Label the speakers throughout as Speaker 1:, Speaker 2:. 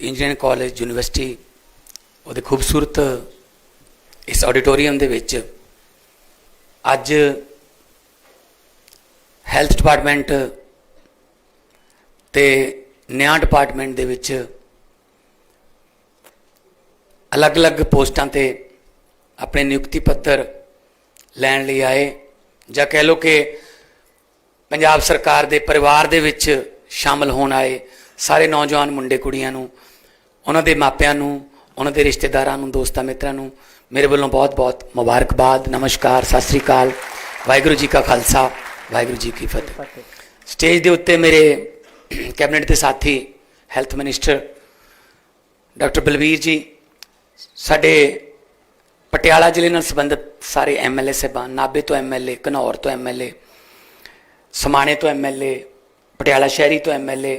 Speaker 1: Engineering college university ਉਹਦੇ ਖੂਬਸੂਰਤ ਇਸ ਆਡੀਟੋਰੀਅਮ ਦੇ ਵਿੱਚ ਅੱਜ ਹੈਲਥ ਡਿਪਾਰਟਮੈਂਟ ਤੇ ਨਿਆਂ ਡਿਪਾਰਟਮੈਂਟ ਦੇ ਵਿੱਚ ਅਲੱਗ-ਅਲੱਗ ਪੋਸਟਾਂ ਤੇ ਆਪਣੇ ਨਿਯੁਕਤੀ ਪੱਤਰ ਲੈਣ ਲਈ ਆਏ ਜਾਂ ਕਹਿ ਲਓ ਕਿ ਪੰਜਾਬ ਸਰਕਾਰ ਦੇ ਪਰਿਵਾਰ ਦੇ ਵਿੱਚ ਸ਼ਾਮਲ ਹੋਣ ਆਏ। ਸਾਰੇ ਨੌਜਵਾਨ ਮੁੰਡੇ ਕੁੜੀਆਂ ਨੂੰ ਉਹਨਾਂ ਦੇ ਮਾਪਿਆਂ ਨੂੰ, ਉਹਨਾਂ ਦੇ ਰਿਸ਼ਤੇਦਾਰਾਂ ਨੂੰ, ਦੋਸਤਾਂ ਮਿੱਤਰਾਂ ਨੂੰ ਮੇਰੇ ਵੱਲੋਂ ਬਹੁਤ-ਬਹੁਤ ਮੁਬਾਰਕਬਾਦ, ਨਮਸਕਾਰ, ਸਤਿ ਸ੍ਰੀ ਅਕਾਲ। ਵਾਹਿਗੁਰੂ ਜੀ ਕਾ ਖਾਲਸਾ, ਵਾਹਿਗੁਰੂ ਜੀ ਕੀ ਫਤਿਹ। ਸਟੇਜ ਦੇ ਉੱਤੇ ਮੇਰੇ ਕੈਬਨਿਟ ਦੇ ਸਾਥੀ, ਹੈਲਥ ਮਿਨਿਸਟਰ ਡਾਕਟਰ ਬਲਵੀਰ ਜੀ, ਸਾਡੇ ਪਟਿਆਲਾ ਜ਼ਿਲ੍ਹੇ ਨਾਲ ਸੰਬੰਧਿਤ ਸਾਰੇ ਐਮਐਲਏ ਸਾਹਿਬਾਨ ਨਾਬੇ ਤੋਂ ਐਮਐਲਏ ਘਨੌਰ ਤੋਂ ਐਮਐਲਏ ਸਮਾਣੇ ਤੋਂ ਐਮਐਲਏ ਪਟਿਆਲਾ ਸ਼ਹਿਰੀ ਤੋਂ ਐਮਐਲਏ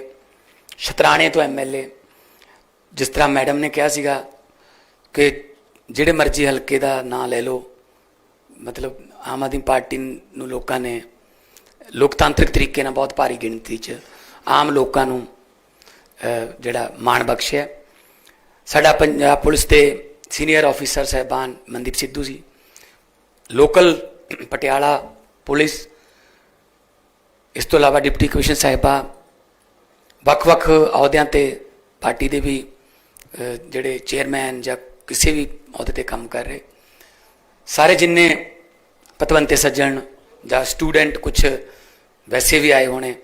Speaker 1: ਸ਼ਤਰਾਣੇ ਤੋਂ ਐਮਐਲਏ ਜਿਸ ਤਰ੍ਹਾਂ ਮੈਡਮ ਨੇ ਕਿਹਾ ਸੀਗਾ ਕਿ ਜਿਹੜੇ ਮਰਜ਼ੀ ਹਲਕੇ ਦਾ ਨਾਂ ਲੈ ਲਓ, ਮਤਲਬ ਆਮ ਆਦਮੀ ਪਾਰਟੀ ਨੂੰ ਲੋਕਾਂ ਨੇ ਲੋਕਤਾਂਤਰਿਕ ਤਰੀਕੇ ਨਾਲ ਬਹੁਤ ਭਾਰੀ ਗਿਣਤੀ 'ਚ ਆਮ ਲੋਕਾਂ ਨੂੰ ਜਿਹੜਾ ਮਾਣ ਬਖਸ਼ਿਆ। ਸਾਡਾ ਪੰਜਾਬ ਪੁਲਿਸ ਦੇ ਸੀਨੀਅਰ ਆਫੀਸਰ ਸਹਿਬਾਨ ਮਨਦੀਪ ਸਿੱਧੂ ਜੀ, ਲੋਕਲ ਪਟਿਆਲਾ ਪੁਲਿਸ, ਇਸ ਤੋਂ ਇਲਾਵਾ ਡਿਪਟੀ ਕਮਿਸ਼ਨਰ ਸਾਹਿਬਾ, ਵੱਖ-ਵੱਖ ਅਹੁਦਿਆਂ ਤੇ ਪਾਰਟੀ ਦੇ ਵੀ ਜਿਹੜੇ ਚੇਅਰਮੈਨ ਜਾਂ ਕਿਸੇ ਵੀ ਅਹੁਦੇ ਤੇ ਕੰਮ ਕਰ ਰਹੇ, ਸਾਰੇ ਜਿੰਨੇ ਪਤਵੰਤੇ ਸੱਜਣ ਜਾਂ ਸਟੂਡੈਂਟ ਕੁਝ ਵੈਸੇ ਵੀ ਆਏ ਹੋਣੇ,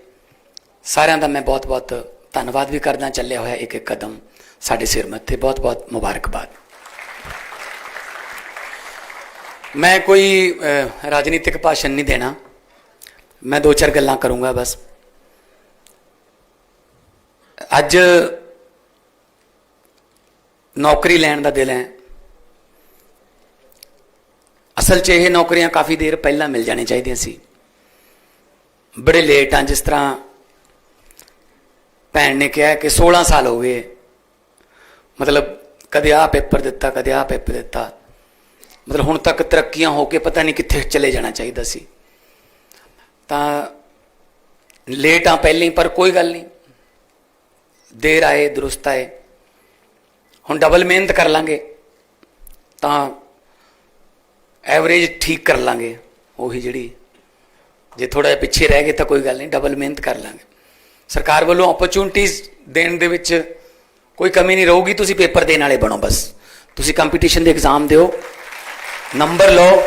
Speaker 1: ਸਾਰਿਆਂ ਦਾ ਮੈਂ ਬਹੁਤ-ਬਹੁਤ ਧੰਨਵਾਦ ਵੀ ਕਰਦਾ ਚੱਲਿਆ ਹੋਇਆ ਇੱਕ ਇੱਕ ਕਦਮ ਸਾਡੇ ਸਿਰ ਮੱਥੇ। ਬਹੁਤ-ਬਹੁਤ ਮੁਬਾਰਕਬਾਦ। ਮੈਂ ਕੋਈ ਰਾਜਨੀਤਿਕ ਭਾਸ਼ਣ ਨਹੀਂ ਦੇਣਾ। ਮੈਂ ਦੋ ਚਾਰ ਗੱਲਾਂ ਕਰੂੰਗਾ ਬਸ। ਅੱਜ ਨੌਕਰੀ ਲੈਣ ਦਾ ਦਿਲ ਹੈ। ਅਸਲ 'ਚ ਇਹ ਨੌਕਰੀਆਂ ਕਾਫੀ ਦੇਰ ਪਹਿਲਾਂ ਮਿਲ ਜਾਣੀ ਚਾਹੀਦੀਆਂ ਸੀ। ਬੜੇ ਲੇਟ ਆ, ਜਿਸ ਤਰ੍ਹਾਂ ਭੈਣ ਨੇ ਕਿਹਾ ਕਿ 16 ਸਾਲ ਹੋ ਗਏ। ਮਤਲਬ ਕਦੇ ਆ ਪੇਪਰ ਦਿੱਤਾ, ਕਦੇ ਆ ਪੇਪਰ ਦਿੱਤਾ। ਮਤਲਬ ਹੁਣ ਤੱਕ ਤਰੱਕੀਆਂ ਹੋ ਕੇ ਪਤਾ ਨਹੀਂ ਕਿੱਥੇ ਚਲੇ ਜਾਣਾ ਚਾਹੀਦਾ ਸੀ। ਤਾਂ ਲੇਟ ਆ ਪਹਿਲਾਂ ਹੀ, ਪਰ ਕੋਈ ਗੱਲ ਨਹੀਂ। ਦੇਰ ਆਏ, ਦਰੁਸਤ ਆਏ। ਹੁਣ ਡਬਲ ਮਿਹਨਤ ਕਰ ਲਾਂਗੇ, ਤਾਂ ਐਵਰੇਜ ਠੀਕ ਕਰ ਲਾਂਗੇ, ਉਹੀ ਜਿਹੜੀ ਜੇ ਥੋੜਾ ਜਿਹਾ ਪਿੱਛੇ ਰਹਿ ਗਏ ਤਾਂ ਕੋਈ ਗੱਲ ਨਹੀਂ ਡਬਲ ਮਿਹਨਤ ਕਰ ਲਾਂਗੇ। ਸਰਕਾਰ ਵੱਲੋਂ ਓਪਰਚੁਨਿਟੀਆਂ ਦੇਣ ਦੇ ਵਿੱਚ ਕੋਈ ਕਮੀ ਨਹੀਂ ਰਹੂਗੀ, ਤੁਸੀਂ ਪੇਪਰ ਦੇਣ ਵਾਲੇ ਬਣੋ ਬਸ। ਤੁਸੀਂ ਕੰਪੀਟੀਸ਼ਨ ਦੇ ਐਗਜ਼ਾਮ ਦਿਓ ਨੰਬਰ ਲਓ,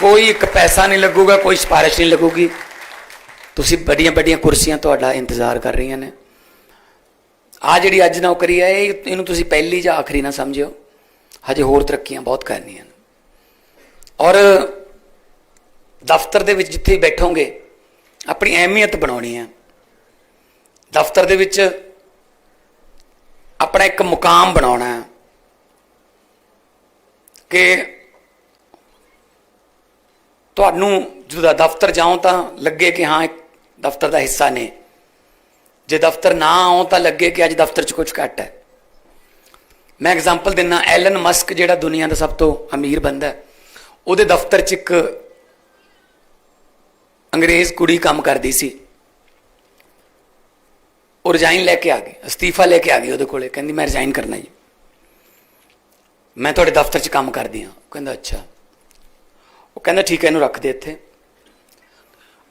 Speaker 1: ਕੋਈ ਇੱਕ ਪੈਸਾ ਨਹੀਂ ਲੱਗੂਗਾ, ਕੋਈ ਸਿਫਾਰਿਸ਼ ਨਹੀਂ ਲੱਗੂਗੀ। ਤੁਸੀਂ ਵੱਡੀਆਂ ਵੱਡੀਆਂ ਕੁਰਸੀਆਂ ਤੁਹਾਡਾ ਇੰਤਜ਼ਾਰ ਕਰ ਰਹੀਆਂ ਨੇ। ਆ ਜਿਹੜੀ ਅੱਜ ਨੌਕਰੀ ਹੈ, ਇਹ ਇਹਨੂੰ ਤੁਸੀਂ ਪਹਿਲੀ ਜਾਂ ਆਖਰੀ ਨਾ ਸਮਝਿਓ। ਹਜੇ ਹੋਰ ਤਰੱਕੀਆਂ ਬਹੁਤ ਕਰਨੀਆਂ ਔਰ ਦਫ਼ਤਰ ਦੇ ਵਿੱਚ ਜਿੱਥੇ ਬੈਠੋਗੇ, ਆਪਣੀ ਅਹਿਮੀਅਤ ਬਣਾਉਣੀ ਹੈ। ਦਫ਼ਤਰ ਦੇ ਵਿੱਚ ਆਪਣਾ ਇੱਕ ਮੁਕਾਮ ਬਣਾਉਣਾ ਹੈ ਕਿ ਤੁਹਾਨੂੰ ਜਦੋਂ ਦਫ਼ਤਰ ਜਾਓ ਤਾਂ ਲੱਗੇ ਕਿ ਹਾਂ, ਇੱਕ ਦਫ਼ਤਰ ਦਾ ਹਿੱਸਾ ਨੇ। ਜੇ ਦਫ਼ਤਰ ਨਾ ਆਉਂ ਤਾਂ ਲੱਗੇ ਕਿ ਅੱਜ ਦਫ਼ਤਰ 'ਚ ਕੁਝ ਘੱਟ ਹੈ। ਮੈਂ ਐਗਜ਼ਾਮਪਲ ਦਿੰਨਾ ਐਲਨ ਮਸਕ ਜਿਹੜਾ ਦੁਨੀਆ ਦਾ ਸਭ ਤੋਂ ਅਮੀਰ ਬੰਦਾ ਹੈ, ਉਹਦੇ ਦਫ਼ਤਰ 'ਚ ਇੱਕ ਅੰਗਰੇਜ਼ ਕੁੜੀ ਕੰਮ ਕਰਦੀ ਸੀ। ਉਹ ਰਿਜ਼ਾਈਨ ਲੈ ਕੇ ਆ ਗਈ, ਅਸਤੀਫਾ ਲੈ ਕੇ ਆ ਗਈ ਉਹਦੇ ਕੋਲੇ, ਕਹਿੰਦੀ ਮੈਂ ਰਿਜ਼ਾਈਨ ਕਰਨਾ ਜੀ ਮੈਂ ਤੁਹਾਡੇ ਦਫ਼ਤਰ 'ਚ ਕੰਮ ਕਰਦੀ ਹਾਂ। ਉਹ ਕਹਿੰਦਾ, ਅੱਛਾ। ਉਹ ਕਹਿੰਦਾ, ਠੀਕ ਹੈ, ਇਹਨੂੰ ਰੱਖ ਦੇ ਇੱਥੇ।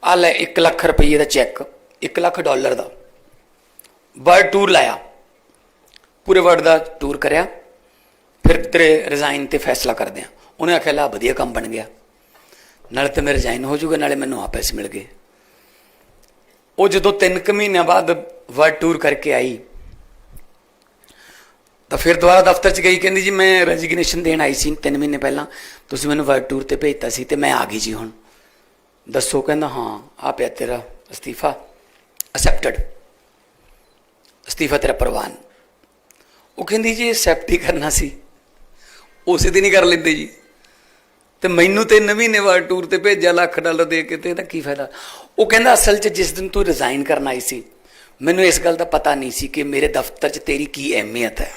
Speaker 1: ਆ ਲੈ 1 ਲੱਖ ਰੁਪਏ ਦਾ ਚੈੱਕ 1 ਲੱਖ ਡਾਲਰ ਦਾ। ਵਰਲਡ ਟੂਰ ਲਾਇਆ। ਪੂਰੇ ਵਰਲਡ ਦਾ ਟੂਰ ਕਰਿਆ। ਫਿਰ ਤੇਰੇ ਰਿਜ਼ਾਈਨ ਤੇ ਫੈਸਲਾ ਕਰਦੇ ਆ। ਉਹਨੇ ਆਖਿਆ, ਲਾ, ਵਧੀਆ ਕੰਮ ਬਣ ਗਿਆ। ਨਾਲੇ ਤੇ ਮੇਰੇ ਰਿਜ਼ਾਈਨ ਹੋ ਜੂਗਾ ਨਾਲੇ ਮੈਨੂੰ ਆ ਪੈਸੇ ਮਿਲ ਗਏ। ਉਹ ਜਦੋਂ 3 ਕੁ ਮਹੀਨਿਆਂ ਬਾਅਦ ਵਰਲਡ ਟੂਰ ਕਰਕੇ ਆਈ, ਤਾਂ ਫਿਰ ਦੁਬਾਰਾ ਦਫ਼ਤਰ 'ਚ ਗਈ, ਕਹਿੰਦੀ ਜੀ, ਮੈਂ ਰੈਜ਼ਿਗਨੇਸ਼ਨ ਦੇਣ ਆਈ ਸੀ 3 ਮਹੀਨੇ ਪਹਿਲਾਂ। ਤੁਸੀਂ ਮੈਨੂੰ ਵਰਲਡ ਟੂਰ ਤੇ ਭੇਜਤਾ ਸੀ ਤੇ ਮੈਂ ਆ ਗਈ ਜੀ ਹੁਣ। ਦੱਸੋ, ਕਹਿੰਦਾ, ਹਾਂ ਆ ਪਿਆ ਤੇਰਾ ਅਸਤੀਫਾ। ਅਸੈਪਟਡ ਅਸਤੀਫਾ ਤੇਰਾ ਪ੍ਰਵਾਨ। ਉਹ ਕਹਿੰਦੀ ਜੀ ਐਕਸੈਪਟ ਹੀ ਕਰਨਾ ਸੀ। ਉਸੇ ਦਿਨ ਹੀ ਕਰ ਲੈਂਦੇ ਜੀ। ਤੇ ਮੈਨੂੰ ਤੇ ਨਵੀਂ ਨੇ ਵਾਰ ਟੂਰ ਤੇ ਭੇਜਿਆ ਲੱਖ ਡਾਲਰ ਦੇ ਕੇ ਤੇ ਇਹਦਾ ਕੀ ਫਾਇਦਾ? ਉਹ ਕਹਿੰਦਾ, ਅਸਲ 'ਚ ਜਿਸ ਦਿਨ ਤੂੰ ਰਿਜ਼ਾਈਨ ਕਰਨ ਆਈ ਸੀ, ਮੈਨੂੰ ਇਸ ਗੱਲ ਦਾ ਪਤਾ ਨਹੀਂ ਸੀ ਕਿ ਮੇਰੇ ਦਫ਼ਤਰ 'ਚ ਤੇਰੀ ਕੀ ਅਹਿਮੀਅਤ ਹੈ।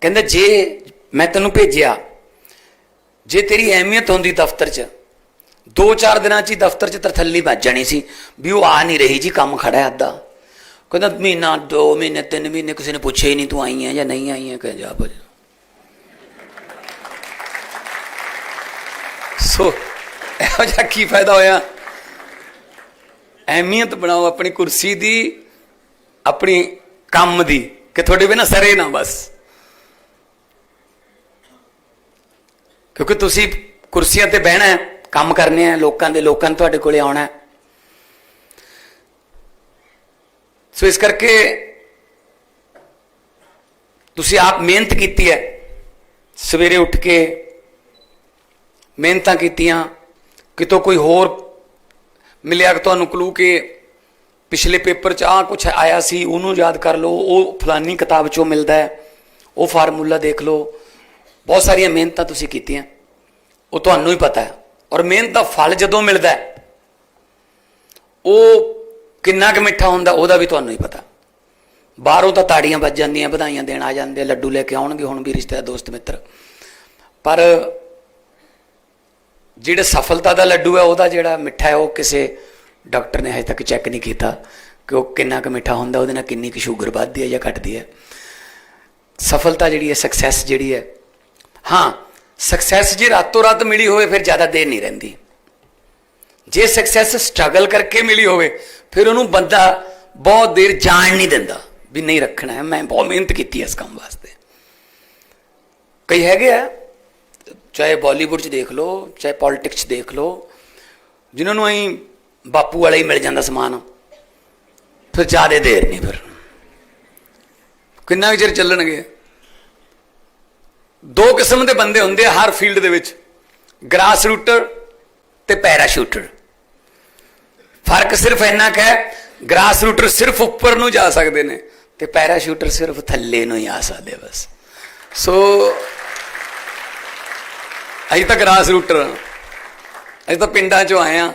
Speaker 1: ਕਹਿੰਦਾ, ਜੇ ਮੈਂ ਤੈਨੂੰ ਭੇਜਿਆ, ਜੇ ਤੇਰੀ ਅਹਿਮੀਅਤ ਹੁੰਦੀ ਦਫ਼ਤਰ 'ਚ, ਦੋ ਚਾਰ ਦਿਨਾਂ 'ਚ ਹੀ ਦਫ਼ਤਰ 'ਚ ਤਰਥੱਲੀ ਵੱਜ ਜਾਣੀ ਸੀ ਵੀ ਉਹ ਆ ਨਹੀਂ ਰਹੀ ਜੀ, ਕੰਮ ਖੜਾ ਹੈ ਅੱਧਾ। ਕਹਿੰਦਾ ਮਹੀਨਾ, ਦੋ ਮਹੀਨੇ, ਤਿੰਨ ਮਹੀਨੇ ਕਿਸੇ ਨੇ ਪੁੱਛਿਆ ਹੀ ਨਹੀਂ ਤੂੰ ਆਈ ਹੈ ਜਾਂ ਨਹੀਂ ਆਈ ਹੈ ਕਹੇ ਜਾ ਭਜ ਸੋ, ਇਹੋ ਜਿਹਾ ਕੀ ਫਾਇਦਾ ਹੋਇਆ? ਅਹਿਮੀਅਤ ਬਣਾਓ ਆਪਣੀ ਕੁਰਸੀ ਦੀ, ਆਪਣੀ ਕੰਮ ਦੀ, ਕਿ ਤੁਹਾਡੇ ਬਿਨਾ ਸਰੇ ਨਾ ਬਸ। ਕਿਉਂਕਿ ਤੁਸੀਂ ਕੁਰਸੀਆਂ ਤੇ ਬਹਿਣਾ ਹੈ, ਕੰਮ ਕਰਨੇ ਆ ਲੋਕਾਂ ਦੇ, ਲੋਕਾਂ ਨੇ ਤੁਹਾਡੇ ਕੋਲੇ ਆਉਣਾ ਹੈ। ਸੋ ਇਸ ਕਰਕੇ ਤੁਸੀਂ ਆਪ ਮਿਹਨਤ ਕੀਤੀ ਹੈ। ਸਵੇਰੇ ਉੱਠ ਕੇ ਮਿਹਨਤਾਂ ਕੀਤੀਆਂ। ਕਿਤੋਂ ਕੋਈ ਹੋਰ ਮਿਲਿਆ ਕਿ ਤੁਹਾਨੂੰ ਕਲੂ ਕਿ ਪਿਛਲੇ ਪੇਪਰ 'ਚ ਆ ਕੁਝ ਆਇਆ ਸੀ, ਉਹਨੂੰ ਯਾਦ ਕਰ ਲਓ। ਉਹ ਫਲਾਨੀ ਕਿਤਾਬ 'ਚੋਂ ਮਿਲਦਾ ਹੈ। ਉਹ ਫਾਰਮੂਲਾ ਦੇਖ ਲਓ। ਬਹੁਤ ਸਾਰੀਆਂ ਮਿਹਨਤਾਂ ਤੁਸੀਂ ਕੀਤੀਆਂ। ਉਹ ਤੁਹਾਨੂੰ ਹੀ ਪਤਾ ਹੈ। ਔਰ ਮਿਹਨਤ ਦਾ ਫਲ ਜਦੋਂ ਮਿਲਦਾ ਹੈ, ਉਹ ਕਿੰਨਾ ਕੁ ਮਿੱਠਾ ਹੁੰਦਾ ਉਹਦਾ ਵੀ ਤੁਹਾਨੂੰ ਹੀ ਪਤਾ। ਬਾਹਰੋਂ ਤਾਂ ਤਾੜੀਆਂ ਵੱਜ ਜਾਂਦੀਆਂ, ਵਧਾਈਆਂ ਦੇਣ ਆ ਜਾਂਦੇ ਲੱਡੂ ਲੈ ਕੇ ਆਉਣਗੇ, ਹੁਣ ਵੀ ਰਿਸ਼ਤੇਦਾਰ, ਦੋਸਤ, ਮਿੱਤਰ। ਪਰ ਜਿਹੜਾ ਸਫਲਤਾ ਦਾ ਲੱਡੂ ਹੈ, ਉਹਦਾ ਜਿਹੜਾ ਮਿੱਠਾ ਹੈ, ਉਹ ਕਿਸੇ ਡਾਕਟਰ ਨੇ ਹਜੇ ਤੱਕ ਚੈੱਕ ਨਹੀਂ ਕੀਤਾ ਕਿ ਉਹ ਕਿੰਨਾ ਕੁ ਮਿੱਠਾ ਹੁੰਦਾ, ਉਹਦੇ ਨਾਲ ਕਿੰਨੀ ਕੁ ਸ਼ੂਗਰ ਵੱਧਦੀ ਹੈ ਜਾਂ ਘਟਦੀ ਹੈ। ਸਫਲਤਾ ਜਿਹੜੀ ਹੈ ਸਕਸੈਸ ਜਿਹੜੀ ਹੈ, ਹਾਂ ਸਕਸੈਸ ਜੇ ਰਾਤੋਂ ਰਾਤ ਮਿਲੀ ਹੋਵੇ, ਫਿਰ ਜ਼ਿਆਦਾ ਦੇਰ ਨਹੀਂ ਰਹਿੰਦੀ। ਜੇ ਸਕਸੈਸ ਸਟਰਗਲ ਕਰਕੇ ਮਿਲੀ ਹੋਵੇ ਫਿਰ ਉਹਨੂੰ ਬੰਦਾ ਬਹੁਤ ਦੇਰ ਜਾਣ ਨਹੀਂ ਦਿੰਦਾ ਵੀ ਨਹੀਂ ਰੱਖਣਾ ਹੈ, ਮੈਂ ਬਹੁਤ ਮਿਹਨਤ ਕੀਤੀ ਇਸ ਕੰਮ ਵਾਸਤੇ। ਕਈ ਹੈਗੇ ਆ, ਚਾਹੇ ਬਾਲੀਵੁੱਡ 'ਚ ਦੇਖ ਲਓ, ਚਾਹੇ ਪੋਲਿਟਿਕਸ 'ਚ ਦੇਖ ਲਓ, ਜਿਨ੍ਹਾਂ ਨੂੰ ਐਂ ਬਾਪੂ ਵਾਲਾ ਹੀ ਮਿਲ ਜਾਂਦਾ ਸਮਾਨ, ਫਿਰ ਜ਼ਿਆਦਾ ਦੇਰ ਨਹੀਂ ਫਿਰ। ਕਿੰਨਾ ਕੁ ਚਿਰ ਚੱਲਣਗੇ? ਦੋ ਕਿਸਮ ਦੇ ਬੰਦੇ ਹੁੰਦੇ ਆ ਹਰ ਫੀਲਡ ਦੇ ਵਿੱਚ ਗ੍ਰਾਸ ਰੂਟਰ ਤੇ ਪੈਰਾਸ਼ੂਟਰ ਫਰਕ ਸਿਰਫ ਇੰਨਾ ਕੁ ਹੈ ਗ੍ਰਾਸ ਰੂਟਰ ਸਿਰਫ ਉੱਪਰ ਨੂੰ ਜਾ ਸਕਦੇ ਨੇ ਤੇ ਪੈਰਾਸ਼ੂਟਰ ਸਿਰਫ ਥੱਲੇ ਨੂੰ ਹੀ ਆ ਸਕਦੇ ਬਸ ਸੋ ਅਸੀਂ ਤਾਂ ਗ੍ਰਾਸ ਰੂਟਰ ਹਾਂ। ਅਸੀਂ ਤਾਂ ਪਿੰਡਾਂ ਚੋਂ ਆਏ ਆ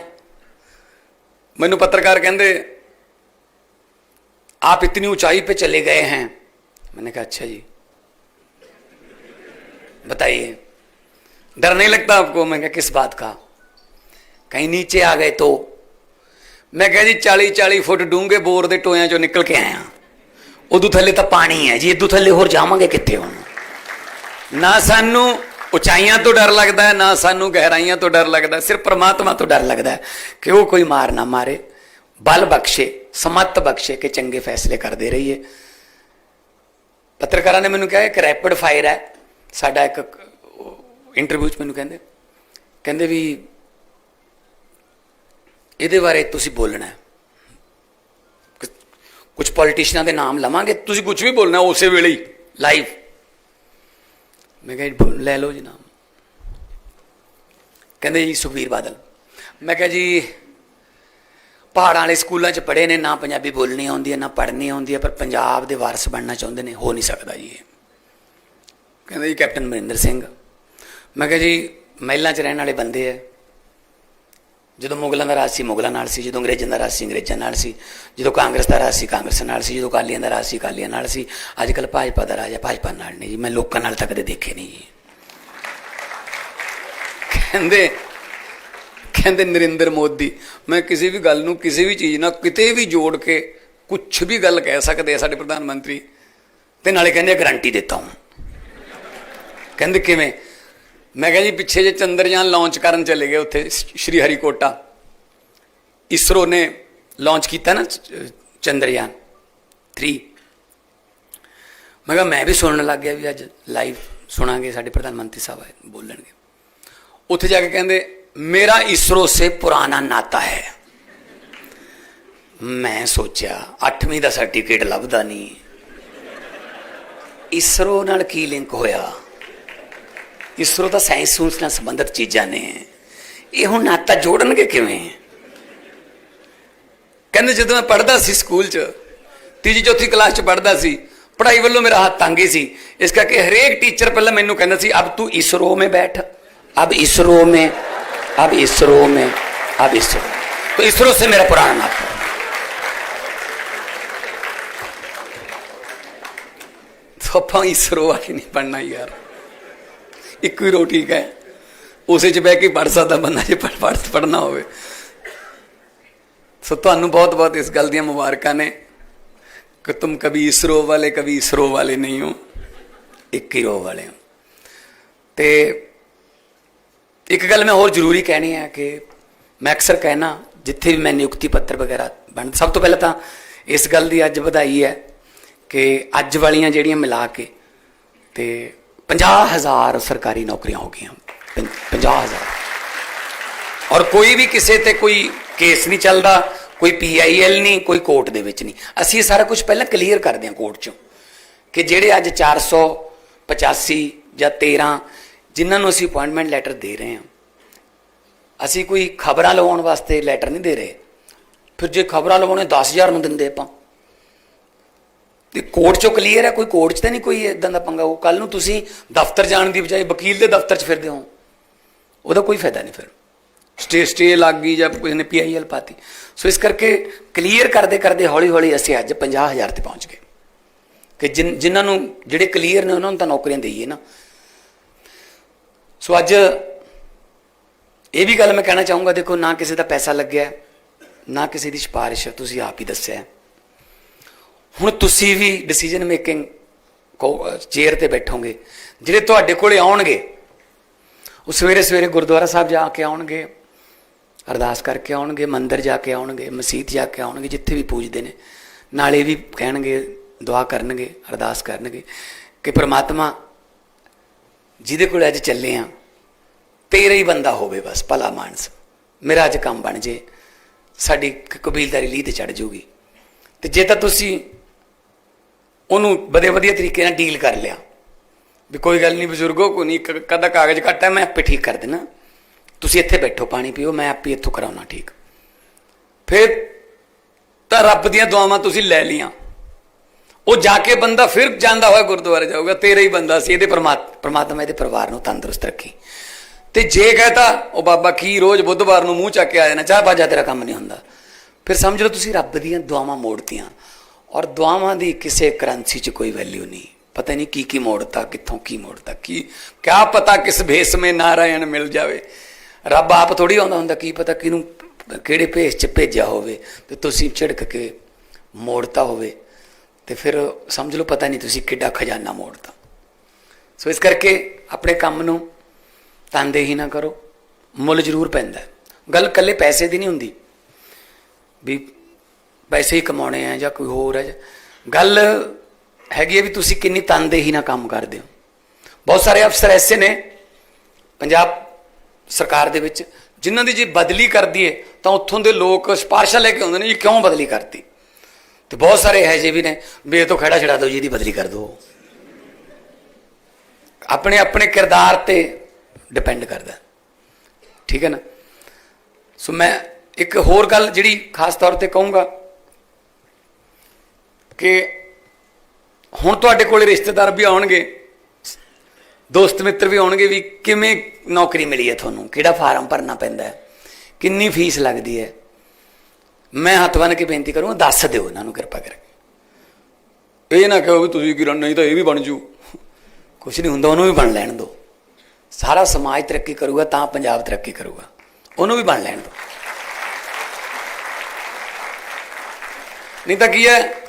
Speaker 1: ਮੈਨੂੰ ਪੱਤਰਕਾਰ ਕਹਿੰਦੇ आप इतनी ऊंचाई पे चले गए हैं मैंने कहा अच्छा जी बताइए डर नहीं लगता आपको मैं कहा किस बात का कहीं नीचे आ गए तो ਮੈਂ ਕਿਹਾ ਜੀ 40 40 ਫੁੱਟ ਡੂੰਘੇ ਬੋਰ ਦੇ ਟੋਇਆਂ ਚੋਂ ਨਿਕਲ ਕੇ ਆਇਆ। ਉਦੋਂ ਥੱਲੇ ਤਾਂ ਪਾਣੀ ਹੈ ਜੀ, ਇਦੋਂ ਥੱਲੇ ਹੋਰ ਜਾਵਾਂਗੇ ਕਿੱਥੇ ਹੁਣ? ਨਾ ਸਾਨੂੰ ਉਚਾਈਆਂ ਤੋਂ ਡਰ ਲੱਗਦਾ ਹੈ ਨਾ ਸਾਨੂੰ ਗਹਿਰਾਈਆਂ ਤੋਂ ਡਰ ਲੱਗਦਾ, ਸਿਰਫ ਪ੍ਰਮਾਤਮਾ ਤੋਂ ਡਰ ਲੱਗਦਾ ਕਿ ਉਹ ਕੋਈ ਮਾਰ ਨਾ ਮਾਰੇ। ਬਲ ਬਖਸ਼ੇ, ਸਮਤ ਬਖਸ਼ੇ ਕਿ ਚੰਗੇ ਫੈਸਲੇ ਕਰਦੇ ਰਹੀਏ। ਪੱਤਰਕਾਰਾਂ ਨੇ ਮੈਨੂੰ ਕਿਹਾ, ਇੱਕ ਰੈਪਿਡ ਫਾਇਰ ਹੈ। ਸਾਡਾ ਇੱਕ ਇੰਟਰਵਿਊ 'ਚ ਮੈਨੂੰ ਕਹਿੰਦੇ ਕਹਿੰਦੇ ਵੀ ਇਹਦੇ ਬਾਰੇ ਤੁਸੀਂ ਬੋਲਣਾ ਹੈ। ਕੁਝ ਪੋਲੀਟੀਸ਼ੀਅਨਾਂ ਦੇ ਨਾਮ ਲਵਾਂਗੇ। ਤੁਸੀਂ ਕੁਝ ਵੀ ਬੋਲਣਾ ਉਸੇ ਵੇਲੇ ਹੀ ਲਾਈਵ ਮੈਂ ਕਿਹਾ ਜੀ, ਬੋਲ- ਲੈ ਲਓ ਜੀ ਨਾਮ। ਕਹਿੰਦੇ ਜੀ, ਸੁਖਬੀਰ ਬਾਦਲ। ਮੈਂ ਕਿਹਾ ਜੀ, ਪਹਾੜਾਂ ਵਾਲੇ ਸਕੂਲਾਂ 'ਚ ਪੜ੍ਹੇ ਨੇ, ਨਾ ਪੰਜਾਬੀ ਬੋਲਣੀ ਆਉਂਦੀ ਹੈ, ਨਾ ਪੜ੍ਹਨੀ ਆਉਂਦੀ ਹੈ, ਪਰ ਪੰਜਾਬ ਦੇ ਵਾਰਸ ਬਣਨਾ ਚਾਹੁੰਦੇ ਨੇ, ਹੋ ਨਹੀਂ ਸਕਦਾ ਜੀ ਇਹ। ਕਹਿੰਦੇ ਜੀ, ਕੈਪਟਨ ਮਰਿੰਦਰ ਸਿੰਘ। ਮੈਂ ਕਿਹਾ ਜੀ, ਮਹਿਲਾਂ 'ਚ ਰਹਿਣ ਵਾਲੇ ਬੰਦੇ ਆ ਜਦੋਂ ਮੁਗਲਾਂ ਦਾ ਰਾਜ ਸੀ, ਮੁਗਲਾਂ ਨਾਲ ਸੀ, ਜਦੋਂ ਅੰਗਰੇਜ਼ਾਂ ਦਾ ਰਾਜ ਸੀ, ਅੰਗਰੇਜ਼ਾਂ ਨਾਲ ਸੀ, ਜਦੋਂ ਕਾਂਗਰਸ ਦਾ ਰਾਜ ਸੀ, ਕਾਂਗਰਸ ਨਾਲ ਸੀ, ਜਦੋਂ ਅਕਾਲੀਆਂ ਦਾ ਰਾਜ ਸੀ, ਅਕਾਲੀਆਂ ਨਾਲ ਸੀ ਅੱਜ ਕੱਲ ਭਾਜਪਾ ਦਾ ਰਾਜ ਹੈ, ਭਾਜਪਾ ਨਾਲ ਨਹੀਂ ਜੀ, ਮੈਂ ਲੋਕਾਂ ਨਾਲ ਤਾਂ ਕਦੇ ਦੇਖੇ ਨਹੀਂ ਜੀ। ਕਹਿੰਦੇ ਕਹਿੰਦੇ ਨਰਿੰਦਰ ਮੋਦੀ, ਮੈਂ ਕਿਸੇ ਵੀ ਗੱਲ ਨੂੰ ਕਿਸੇ ਵੀ ਚੀਜ਼ ਨਾਲ ਕਿਤੇ ਵੀ ਜੋੜ ਕੇ ਕੁਝ ਵੀ ਗੱਲ ਕਹਿ ਸਕਦੇ ਆ ਸਾਡੇ ਪ੍ਰਧਾਨ ਮੰਤਰੀ, ਤੇ ਨਾਲੇ ਕਹਿੰਦੇ ਗਾਰੰਟੀ ਦਿੱਤਾ ਹੂੰ। ਕਹਿੰਦੇ ਕਿਵੇਂ? ਮੈਂ ਕਿਹਾ ਜੀ ਪਿੱਛੇ ਜੇ ਚੰਦਰਯਾਨ ਲਾਂਚ ਕਰਨ ਚਲੇ ਗਏ ਉੱਥੇ ਸ਼੍ਰੀ ਹਰੀਕੋਟਾ। ਇਸਰੋ ਨੇ ਲਾਂਚ ਕੀਤਾ ਨਾ ਚੰਦਰਯਾਨ 3 ਮੈਂ ਕਿਹਾ ਮੈਂ ਵੀ ਸੁਣਨ ਲੱਗ ਗਿਆ ਵੀ ਅੱਜ ਲਾਈਵ ਸੁਣਾਂਗੇ, ਸਾਡੇ ਪ੍ਰਧਾਨ ਮੰਤਰੀ ਸਾਹਿਬ ਆਏ, ਬੋਲਣਗੇ। ਉੱਥੇ ਜਾ ਕੇ ਕਹਿੰਦੇ, ਮੇਰਾ ਇਸਰੋ ਸੇ ਪੁਰਾਣਾ ਨਾਤਾ ਹੈ। ਮੈਂ ਸੋਚਿਆ 8ਵੀਂ ਦਾ ਸਰਟੀਫਿਕੇਟ ਲੱਭਦਾ ਨਹੀਂ। ਇਸਰੋ ਨਾਲ ਕੀ ਲਿੰਕ ਹੋਇਆ? ਇਸਰੋ ਤਾਂ ਸਾਇੰਸ ਸੂੰਸ ਨਾਲ ਸੰਬੰਧਿਤ ਚੀਜ਼ਾਂ ਨੇ ਇਹ ਹੁਣ ਨਾਤਾ ਜੋੜਨਗੇ ਕਿਵੇਂ ਕਹਿੰਦੇ ਜਦੋਂ ਮੈਂ ਪੜ੍ਹਦਾ ਸੀ ਸਕੂਲ 'ਚ ਤੀਜੀ ਚੌਥੀ ਕਲਾਸ 'ਚ ਪੜ੍ਹਦਾ ਸੀ ਪੜ੍ਹਾਈ ਵੱਲੋਂ ਮੇਰਾ ਹੱਥ ਤੰਗ ਹੀ ਸੀ ਇਸ ਕਰਕੇ ਹਰੇਕ ਟੀਚਰ ਪਹਿਲਾਂ ਮੈਨੂੰ ਕਹਿੰਦਾ ਸੀ ਅਬ ਤੂੰ ਇਸਰੋ में बैठ अब इसरो में अब इसरो में अब इसरो तो इसरो से मेरा पुराना नाता है तो ਆਪਾਂ ਇਸਰੋ ਵਾਲੀ ਨਹੀਂ ਪੜਨਾ ਯਾਰ ਇੱਕੋ ਹੀ ਰੋਟੀ ਹੈ ਉਸੇ 'ਚ ਬਹਿ ਕੇ ਪੜ ਸਕਦਾ ਬੰਦਾ ਜੇ ਪੜ ਪੜ ਪੜਨਾ ਹੋਵੇ। ਸੋ ਤੁਹਾਨੂੰ ਬਹੁਤ-ਬਹੁਤ ਇਸ ਗੱਲ ਦੀਆਂ ਮੁਬਾਰਕਾਂ ਨੇ। ਕਿ ਤੁਮ ਕभी ਇਸਰੋ ਵਾਲੇ ਕभी ਇਸਰੋ ਵਾਲੇ ਨਹੀਂ ਹੋ, ਇੱਕ ਹੀ ਰੋ ਵਾਲੇ ਹੋ। ਤੇ ਇੱਕ ਗੱਲ ਮੈਂ ਹੋਰ ਜ਼ਰੂਰੀ ਕਹਿਣੀ ਹੈ ਕਿ ਮੈਂ ਅਕਸਰ ਕਹਿਣਾ, ਜਿੱਥੇ ਵੀ ਮੈਂ ਨਿਯੁਕਤੀ ਪੱਤਰ ਵਗੈਰਾ ਬਣ, ਸਭ ਤੋਂ ਪਹਿਲਾਂ ਤਾਂ ਇਸ ਗੱਲ ਦੀ ਅੱਜ ਵਧਾਈ ਹੈ ਕਿ ਅੱਜ ਵਾਲੀਆਂ ਜਿਹੜੀਆਂ ਮਿਲਾ ਕੇ ਤੇ 50000 ਸਰਕਾਰੀ ਨੌਕਰੀਆਂ ਹੋ ਗਈਆਂ। 50000 ਔਰ ਕੋਈ ਵੀ ਕਿਸੇ ਤੇ ਕੋਈ ਕੇਸ ਨਹੀਂ ਚੱਲਦਾ, ਕੋਈ ਪੀਆਈਐਲ ਨਹੀਂ, ਕੋਈ ਕੋਰਟ ਦੇ ਵਿੱਚ ਨਹੀਂ। ਅਸੀਂ ਇਹ ਸਾਰਾ ਕੁਝ ਪਹਿਲਾਂ ਕਲੀਅਰ ਕਰਦੇ ਹਾਂ ਕੋਰਟ 'ਚੋਂ ਕਿ ਜਿਹੜੇ ਅੱਜ 485 ਜਾਂ 13 ਜਿਨ੍ਹਾਂ ਨੂੰ ਅਸੀਂ ਅਪਾਇੰਟਮੈਂਟ ਲੈਟਰ ਦੇ ਰਹੇ ਹਾਂ, ਅਸੀਂ ਕੋਈ ਖਬਰਾਂ ਲਵਾਉਣ ਵਾਸਤੇ ਲੈਟਰ ਨਹੀਂ ਦੇ ਰਹੇ। ਫਿਰ ਜੇ ਖਬਰਾਂ ਲਵਾਉਣੇ 10000 ਨੂੰ ਦਿੰਦੇ ਆਪਾਂ। ਤੇ ਕੋਰਟ 'ਚੋਂ ਕਲੀਅਰ ਹੈ, ਕੋਈ ਕੋਰਟ 'ਚ ਤਾਂ ਨਹੀਂ ਕੋਈ ਇਦਾਂ ਦਾ ਪੰਗਾ? ਉਹ ਕੱਲ ਨੂੰ ਤੁਸੀਂ ਦਫ਼ਤਰ ਜਾਣ ਦੀ ਬਜਾਏ ਵਕੀਲ ਦੇ ਦਫ਼ਤਰ 'ਚ ਫਿਰਦੇ ਹੋ। ਉਹਦਾ ਕੋਈ ਫਾਇਦਾ ਨਹੀਂ ਫਿਰ। ਸਟੇ ਸਟੇ ਲੱਗ ਗਈ ਜਾਂ ਕਿਸੇ ਨੇ ਪੀਆਈਐਲ ਪਾਤੀ। ਸੋ ਇਸ ਕਰਕੇ ਕਲੀਅਰ ਕਰਦੇ ਕਰਦੇ ਹੌਲੀ ਹੌਲੀ ਅਸੀਂ ਅੱਜ 50000 ਤੇ ਪਹੁੰਚ ਗਏ। ਕਿ ਜਿਨ- ਜਿਨ੍ਹਾਂ ਨੂੰ, ਜਿਹੜੇ ਕਲੀਅਰ ਨੇ, ਉਹਨਾਂ ਨੂੰ ਤਾਂ ਨੌਕਰੀਆਂ ਦੇਈਏ ਨਾ। ਸੋ ਅੱਜ ਇਹ ਵੀ ਗੱਲ ਮੈਂ ਕਹਿਣਾ ਚਾਹੂੰਗਾ, ਦੇਖੋ ਨਾ ਕਿਸੇ ਦਾ ਪੈਸਾ ਲੱਗਿਆ, ਨਾ ਕਿਸੇ ਦੀ ਸਿਫਾਰਿਸ਼ ਤੁਸੀਂ ਆਪ ਹੀ ਦੱਸਿਆ ਹੁਣ ਤੁਸੀਂ ਵੀ ਡਿਸੀਜਨ ਮੇਕਿੰਗ ਚੇਅਰ ਤੇ ਬੈਠੋਗੇ, ਜਿਹੜੇ ਤੁਹਾਡੇ ਕੋਲੇ ਆਉਣਗੇ, ਉਹ ਸਵੇਰੇ ਸਵੇਰੇ ਗੁਰਦੁਆਰਾ ਸਾਹਿਬ ਜਾ ਕੇ ਆਉਣਗੇ, ਅਰਦਾਸ ਕਰਕੇ ਆਉਣਗੇ, ਮੰਦਿਰ ਜਾ ਕੇ ਆਉਣਗੇ, ਮਸਜਿਦ ਜਾ ਕੇ ਆਉਣਗੇ, ਜਿੱਥੇ ਵੀ ਪੂਜਦੇ ਨੇ। ਨਾਲੇ ਵੀ ਕਹਿਣਗੇ, ਦੁਆ ਕਰਨਗੇ, ਅਰਦਾਸ ਕਰਨਗੇ ਕਿ ਪ੍ਰਮਾਤਮਾ ਜਿਹਦੇ ਕੋਲ ਅੱਜ ਚੱਲੇ ਆ, ਤੇਰਾ ਹੀ ਬੰਦਾ ਹੋਵੇ ਬਸ, ਭਲਾ ਮਾਨਸ। ਮੇਰਾ ਅੱਜ ਕੰਮ ਬਣ ਜੇ, ਸਾਡੀ ਕਬੀਲਦਾਰੀ ਲੀਹ ਤੇ ਚੜ ਜੂਗੀ। ਤੇ ਜੇ ਤਾਂ ਤੁਸੀਂ ਉਹਨੂੰ ਬੜੇ ਵਧੀਆ ਤਰੀਕੇ ਨਾਲ ਡੀਲ ਕਰ ਲਿਆ। ਵੀ ਕੋਈ ਗੱਲ ਨਹੀਂ ਬਜ਼ੁਰਗੋ, ਕੋਈ ਨਹੀਂ ਕ- ਕਦਾ ਕਾਗਜ਼ ਕੱਟਾ ਮੈਂ ਆਪੇ ਠੀਕ ਕਰ ਦੇਣਾ ਤੁਸੀਂ ਇੱਥੇ ਬੈਠੋ, ਪਾਣੀ ਪੀਓ, ਮੈਂ ਆਪੇ ਇੱਥੋਂ ਕਰਾਉਣਾ ਠੀਕ। ਫਿਰ ਤਾਂ ਰੱਬ ਦੀਆਂ ਦੁਆਵਾਂ ਤੁਸੀਂ ਲੈ ਲੀਆਂ ਉਹ ਜਾ ਕੇ ਬੰਦਾ ਫਿਰ ਜਾਂਦਾ ਹੋਇਆ ਗੁਰਦੁਆਰੇ ਜਾਊਗਾ, ਤੇਰਾ ਹੀ ਬੰਦਾ ਸੀ, ਇਹਦੇ ਪਰਮਾਤ- ਪਰਮਾਤਮਾ ਇਹਦੇ ਪਰਿਵਾਰ ਨੂੰ ਤੰਦਰੁਸਤ ਰੱਖੀ। ਤੇ ਜੇ ਕਹਤਾ, ਉਹ ਬਾਬਾ ਕੀ ਰੋਜ਼ ਬੁੱਧਵਾਰ ਨੂੰ ਮੂੰਹ ਚੱਕ ਕੇ ਆ ਜਾਣਾ ਚਾਹ ਬਾਜਾ ਤੇਰਾ ਕੰਮ ਨਹੀਂ ਹੁੰਦਾ। ਫਿਰ ਸਮਝ ਲਓ ਤੁਸੀਂ ਰੱਬ ਦੀਆਂ ਦੁਆਵਾਂ ਮੋੜਤੀਆਂ। ਔਰ ਦੁਆਵਾਂ ਦੀ ਕਿਸੇ ਕਰੰਸੀ 'ਚ ਕੋਈ ਵੈਲਿਊ ਨਹੀਂ। ਪਤਾ ਨਹੀਂ ਕੀ ਕੀ ਮੋੜਤਾ ਕਿੱਥੋਂ ਕੀ ਮੋੜਤਾ ਕੀ ਕਿਆ ਪਤਾ ਕਿਸ ਭੇਸ ਮੇ ਨਾਰਾਇਣ ਮਿਲ ਜਾਵੇ। ਰੱਬ ਆਪ ਥੋੜੀ ਆਉਂਦਾ ਹੁੰਦਾ, ਕੀ ਪਤਾ ਕਿਹਨੂੰ ਕਿਹੜੇ ਭੇਸ 'ਚ ਭੇਜਿਆ ਹੋਵੇ ਤੇ ਤੁਸੀਂ ਝਿੜਕ ਕੇ ਮੋੜਤਾ ਹੋਵੇ। ਤੇ ਫਿਰ ਸਮਝ ਲਓ, ਪਤਾ ਨਹੀਂ ਤੁਸੀਂ ਕਿੱਡਾ ਖਜ਼ਾਨਾ ਮੋੜਤਾ। ਸੋ ਇਸ ਕਰਕੇ ਆਪਣੇ ਕੰਮ ਨੂੰ ਤਨਦੇਹੀ ਨਾ ਕਰੋ। ਮੁੱਲ ਜ਼ਰੂਰ ਪੈਂਦਾ। ਗੱਲ ਕੱਲੇ ਪੈਸੇ ਦੀ ਨਹੀਂ ਹੁੰਦੀ। ਵੀ ਪੈਸੇ ਹੀ ਕਮਾਉਣੇ ਆ ਜਾਂ ਕੋਈ ਹੋਰ ਹੈ ਗੱਲ ਹੈਗੀ ਹੈ ਵੀ ਤੁਸੀਂ ਕਿੰਨੀ ਤਨਦੇਹੀ ਨਾਲ ਕੰਮ ਕਰਦੇ ਹੋ। ਬਹੁਤ ਸਾਰੇ ਅਫਸਰ ਐਸੇ ਨੇ ਪੰਜਾਬ ਸਰਕਾਰ ਦੇ ਵਿੱਚ ਜਿਨ੍ਹਾਂ ਦੀ ਜੇ ਬਦਲੀ ਕਰ ਦਈਏ ਤਾਂ ਉੱਥੋਂ ਦੇ ਲੋਕ ਸਿਫਾਰਸ਼ਾਂ ਲੈ ਕੇ ਆਉਂਦੇ ਨੇ ਜੀ, ਕਿਉਂ ਬਦਲੀ ਕਰਤੀ? ਤੇ ਬਹੁਤ ਸਾਰੇ ਇਹੋ ਜਿਹੇ ਵੀ ਨੇ, ਵੀ ਇਹ ਤੋਂ ਖੜਾ ਛੜਾ ਦਿਓ ਜੀ, ਇਹਦੀ ਬਦਲੀ ਕਰ ਦਿਓ। ਆਪਣੇ ਆਪਣੇ ਕਿਰਦਾਰ ਤੇ ਡਿਪੈਂਡ ਕਰਦਾ। ਠੀਕ ਹੈ ਨਾ? ਸੋ ਮੈਂ ਇੱਕ ਹੋਰ ਗੱਲ ਜਿਹੜੀ ਖਾਸ ਤੌਰ ਤੇ ਕਹੂੰਗਾ ਕਿ ਹੁਣ ਤੁਹਾਡੇ ਕੋਲੇ ਰਿਸ਼ਤੇਦਾਰ ਵੀ ਆਉਣਗੇ ਦੋਸਤ ਮਿੱਤਰ ਵੀ ਆਉਣਗੇ ਵੀ ਕਿਵੇਂ ਨੌਕਰੀ ਮਿਲੀ ਹੈ ਤੁਹਾਨੂੰ? ਕਿਹੜਾ ਫਾਰਮ ਭਰਨਾ ਪੈਂਦਾ ਹੈ? ਕਿੰਨੀ ਫੀਸ ਲੱਗਦੀ ਹੈ? ਮੈਂ ਹੱਥ ਬੰਨ੍ਹ ਕੇ ਬੇਨਤੀ ਕਰੂੰਗਾ ਦੱਸ ਦਿਓ ਇਹਨਾਂ ਨੂੰ ਕਿਰਪਾ ਕਰਕੇ। ਇਹ ਨਾ ਕਹੋ ਵੀ ਤੁਸੀਂ ਕੀ ਨਹੀਂ ਤਾਂ ਇਹ ਵੀ ਬਣ ਜੂ। ਕੁਝ ਨਹੀਂ ਹੁੰਦਾ ਉਹਨੂੰ ਵੀ ਬਣ ਲੈਣ ਦਿਓ। ਸਾਰਾ ਸਮਾਜ ਤਰੱਕੀ ਕਰੂਗਾ ਤਾਂ ਪੰਜਾਬ ਤਰੱਕੀ ਕਰੂਗਾ। ਉਹਨੂੰ ਵੀ ਬਣ ਲੈਣ ਦਿਓ। ਨਹੀਂ ਤਾਂ ਕੀ ਹੈ?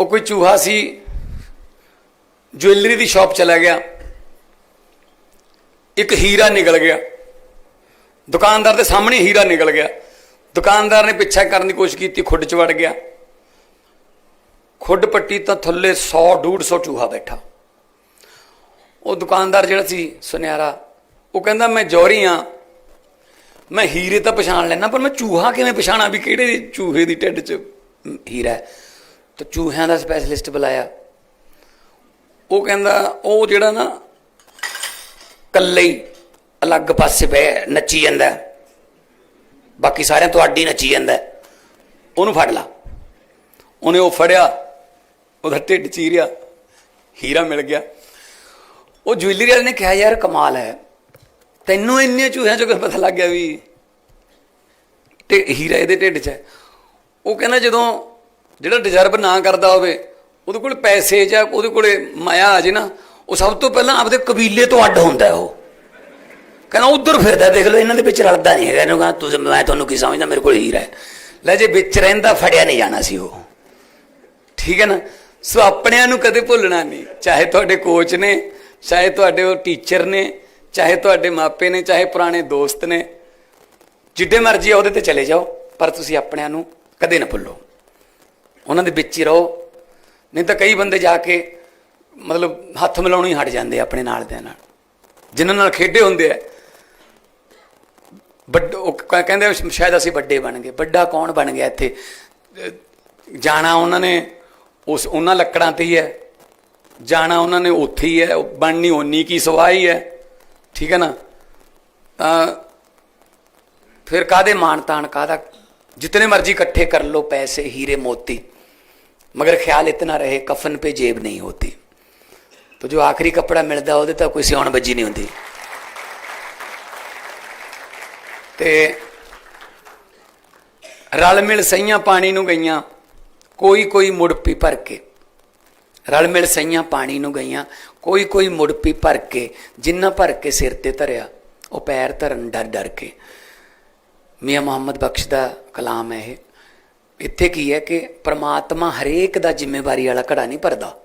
Speaker 1: ਉਹ ਕੋਈ ਚੂਹਾ ਸੀ, ਜੁਐਲਰੀ ਦੀ ਸ਼ਾਪ ਚਲਾ ਗਿਆ। ਇੱਕ ਹੀਰਾ ਨਿਕਲ ਗਿਆ। ਦੁਕਾਨਦਾਰ ਦੇ ਸਾਹਮਣੇ ਹੀਰਾ ਨਿਕਲ ਗਿਆ। ਦੁਕਾਨਦਾਰ ਨੇ ਪਿੱਛਾ ਕਰਨ ਦੀ ਕੋਸ਼ਿਸ਼ ਕੀਤੀ, ਖੁੱਡ ਚ ਵੜ ਗਿਆ। ਖੁੱਡ ਪੱਟੀ ਤਾਂ ਥੱਲੇ 100 150 ਚੂਹਾ ਬੈਠਾ। ਉਹ ਦੁਕਾਨਦਾਰ ਜਿਹੜਾ ਸੀ, ਸੁਨਿਆਰਾ, ਉਹ ਕਹਿੰਦਾ, ਮੈਂ ਜੌਹਰੀ ਆ। ਮੈਂ ਹੀਰੇ ਤਾਂ ਪਛਾਣ ਲੈਣਾ ਪਰ ਮੈਂ ਚੂਹਾ ਕਿਵੇਂ ਪਛਾਣਾ ਵੀ ਕਿਹੜੇ ਚੂਹੇ ਦੀ ਢਿੱਡ 'ਚ ਹੀਰਾ ਹੈ? ਤਾਂ ਚੂਹਿਆਂ ਦਾ ਸਪੈਸ਼ਲਿਸਟ ਬੁਲਾਇਆ। ਉਹ ਕਹਿੰਦਾ, ਉਹ ਜਿਹੜਾ ਨਾ ਕੱਲੇ ਹੀ ਅਲੱਗ ਪਾਸੇ ਬਹਿ, ਨੱਚੀ ਜਾਂਦਾ ਬਾਕੀ ਸਾਰਿਆਂ ਤੁਹਾਡੀ ਨੱਚੀ ਜਾਂਦਾ ਉਹਨੂੰ ਫੜ ਲਾ। ਉਹਨੇ ਉਹ ਫੜਿਆ, ਉਹਦਾ ਢਿੱਡ ਚੀਰਿਆ, ਹੀਰਾ ਮਿਲ ਗਿਆ। ਉਹ ਜੁਐਲਰੀ ਵਾਲੇ ਨੇ ਕਿਹਾ, ਯਾਰ, ਕਮਾਲ ਹੈ। ਤੈਨੂੰ ਇੰਨੇ ਚੂਹਿਆਂ ਚੋਂ ਪਤਾ ਲੱਗ ਗਿਆ ਵੀ ਤੇ ਹੀਰਾ ਇਹਦੇ ਢਿੱਡ 'ਚ ਹੈ? ਉਹ ਕਹਿੰਦਾ, ਜਦੋਂ ਜਿਹੜਾ ਡਿਜ਼ਰਵ ਨਾ ਕਰਦਾ ਹੋਵੇ, ਉਹਦੇ ਕੋਲ ਪੈਸੇ ਜਾਂ ਉਹਦੇ ਕੋਲੇ ਮਾਇਆ ਆ ਜੇ ਨਾ, ਉਹ ਸਭ ਤੋਂ ਪਹਿਲਾਂ ਆਪਦੇ ਕਬੀਲੇ ਤੋਂ ਅੱਡ ਹੁੰਦਾ ਉਹ। ਕਹਿੰਦਾ ਉਧਰ ਫਿਰਦਾ, ਦੇਖ ਲਓ, ਇਹਨਾਂ ਦੇ ਵਿੱਚ ਰਲਦਾ ਨਹੀਂ ਹੈਗਾ, ਇਹਨੂੰ ਕਹਿੰਦਾ ਤੁਸੀਂ ਮੈਂ ਤੁਹਾਨੂੰ ਕੀ ਸਮਝਦਾ, ਮੇਰੇ ਕੋਲ ਹੀਰਾ ਹੈ। ਲੈ ਜੇ ਵਿੱਚ ਰਹਿੰਦਾ, ਫੜਿਆ ਨਹੀਂ ਜਾਣਾ ਸੀ ਉਹ। ਠੀਕ ਹੈ ਨਾ? ਸੋ ਆਪਣਿਆਂ ਨੂੰ ਕਦੇ ਭੁੱਲਣਾ ਨਹੀਂ। ਚਾਹੇ ਤੁਹਾਡੇ ਕੋਚ ਨੇ, ਚਾਹੇ ਤੁਹਾਡੇ ਉਹ ਟੀਚਰ ਨੇ, ਚਾਹੇ ਤੁਹਾਡੇ ਮਾਪੇ ਨੇ, ਚਾਹੇ ਪੁਰਾਣੇ ਦੋਸਤ ਨੇ, ਜਿੱਡੇ ਮਰਜ਼ੀ ਆ ਉਹਦੇ ਤੇ ਚਲੇ ਜਾਓ, ਪਰ ਤੁਸੀਂ ਆਪਣਿਆਂ ਨੂੰ ਕਦੇ ਨਾ ਭੁੱਲੋ। ਉਹਨਾਂ ਦੇ ਵਿੱਚ ਹੀ ਰਹੋ। ਨਹੀਂ ਤਾਂ ਕਈ ਬੰਦੇ ਜਾ ਕੇ ਮਤਲਬ ਹੱਥ ਮਿਲਾਉਣੋਂ ਹੀ ਹਟ ਜਾਂਦੇ ਆਪਣੇ ਨਾਲ ਦੇ ਨਾਲ। ਜਿਨ੍ਹਾਂ ਨਾਲ ਖੇਡੇ ਹੁੰਦੇ ਆ। ਵੱਡ, ਉਹ ਕਹਿੰਦੇ ਸ਼ਾਇਦ ਅਸੀਂ ਵੱਡੇ ਬਣ ਗਏ। ਵੱਡਾ ਕੌਣ ਬਣ ਗਿਆ ਇੱਥੇ? ਜਾਣਾ ਉਹਨਾਂ ਨੇ ਉਸ, ਉਹਨਾਂ ਲੱਕੜਾਂ ਤੇ ਹੀ ਹੈ। ਜਾਣਾ ਉਹਨਾਂ ਨੇ ਉੱਥੇ ਹੀ ਹੈ। ਉਹ ਬਣਨੀ ਓਨੀ ਕੀ ਸਵਾਈ ਹੈ ਠੀਕ ਹੈ ਨਾ? ਤਾਂ ਫਿਰ ਕਾਦੇ ਮਾਣ ਤਾਣ ਕਾਦਾ जितने मर्जी इकट्ठे कर लो पैसे हीरे मोती मगर ख्याल इतना रहे कफन पे जेब नहीं होती तो जो आखिरी कपड़ा मिलता ਉਹਦੇ ਤਾਂ ਕੋਈ ਸਿਉਣ ਬੱਜੀ ਨਹੀਂ ਹੁੰਦੀ ਤੇ ਰਲ ਮਿਲ ਸਈਆਂ ਪਾਣੀ ਨੂੰ ਗਈਆਂ ਕੋਈ ਕੋਈ ਮੁੜਪੀ ਭਰ ਕੇ ਰਲ ਮਿਲ ਸਈਆਂ ਪਾਣੀ ਨੂੰ ਗਈਆਂ ਕੋਈ ਕੋਈ ਮੁੜਪੀ ਭਰ ਕੇ ਜਿੰਨਾ ਭਰ ਕੇ ਸਿਰ ਤੇ ਧਰਿਆ ਉਹ ਪੈਰ ਧਰਨ ਡਰ ਡਰ ਕੇ ਮੀਆਂ ਮੁਹੰਮਦ ਬਖਸ਼ ਦਾ ਕਲਾਮ ਹੈ ਇਹ। ਇੱਥੇ ਕੀ ਹੈ ਕਿ ਪ੍ਰਮਾਤਮਾ ਹਰੇਕ ਦਾ ਜ਼ਿੰਮੇਵਾਰੀ ਵਾਲਾ ਘੜਾ ਨਹੀਂ ਭਰਦਾ।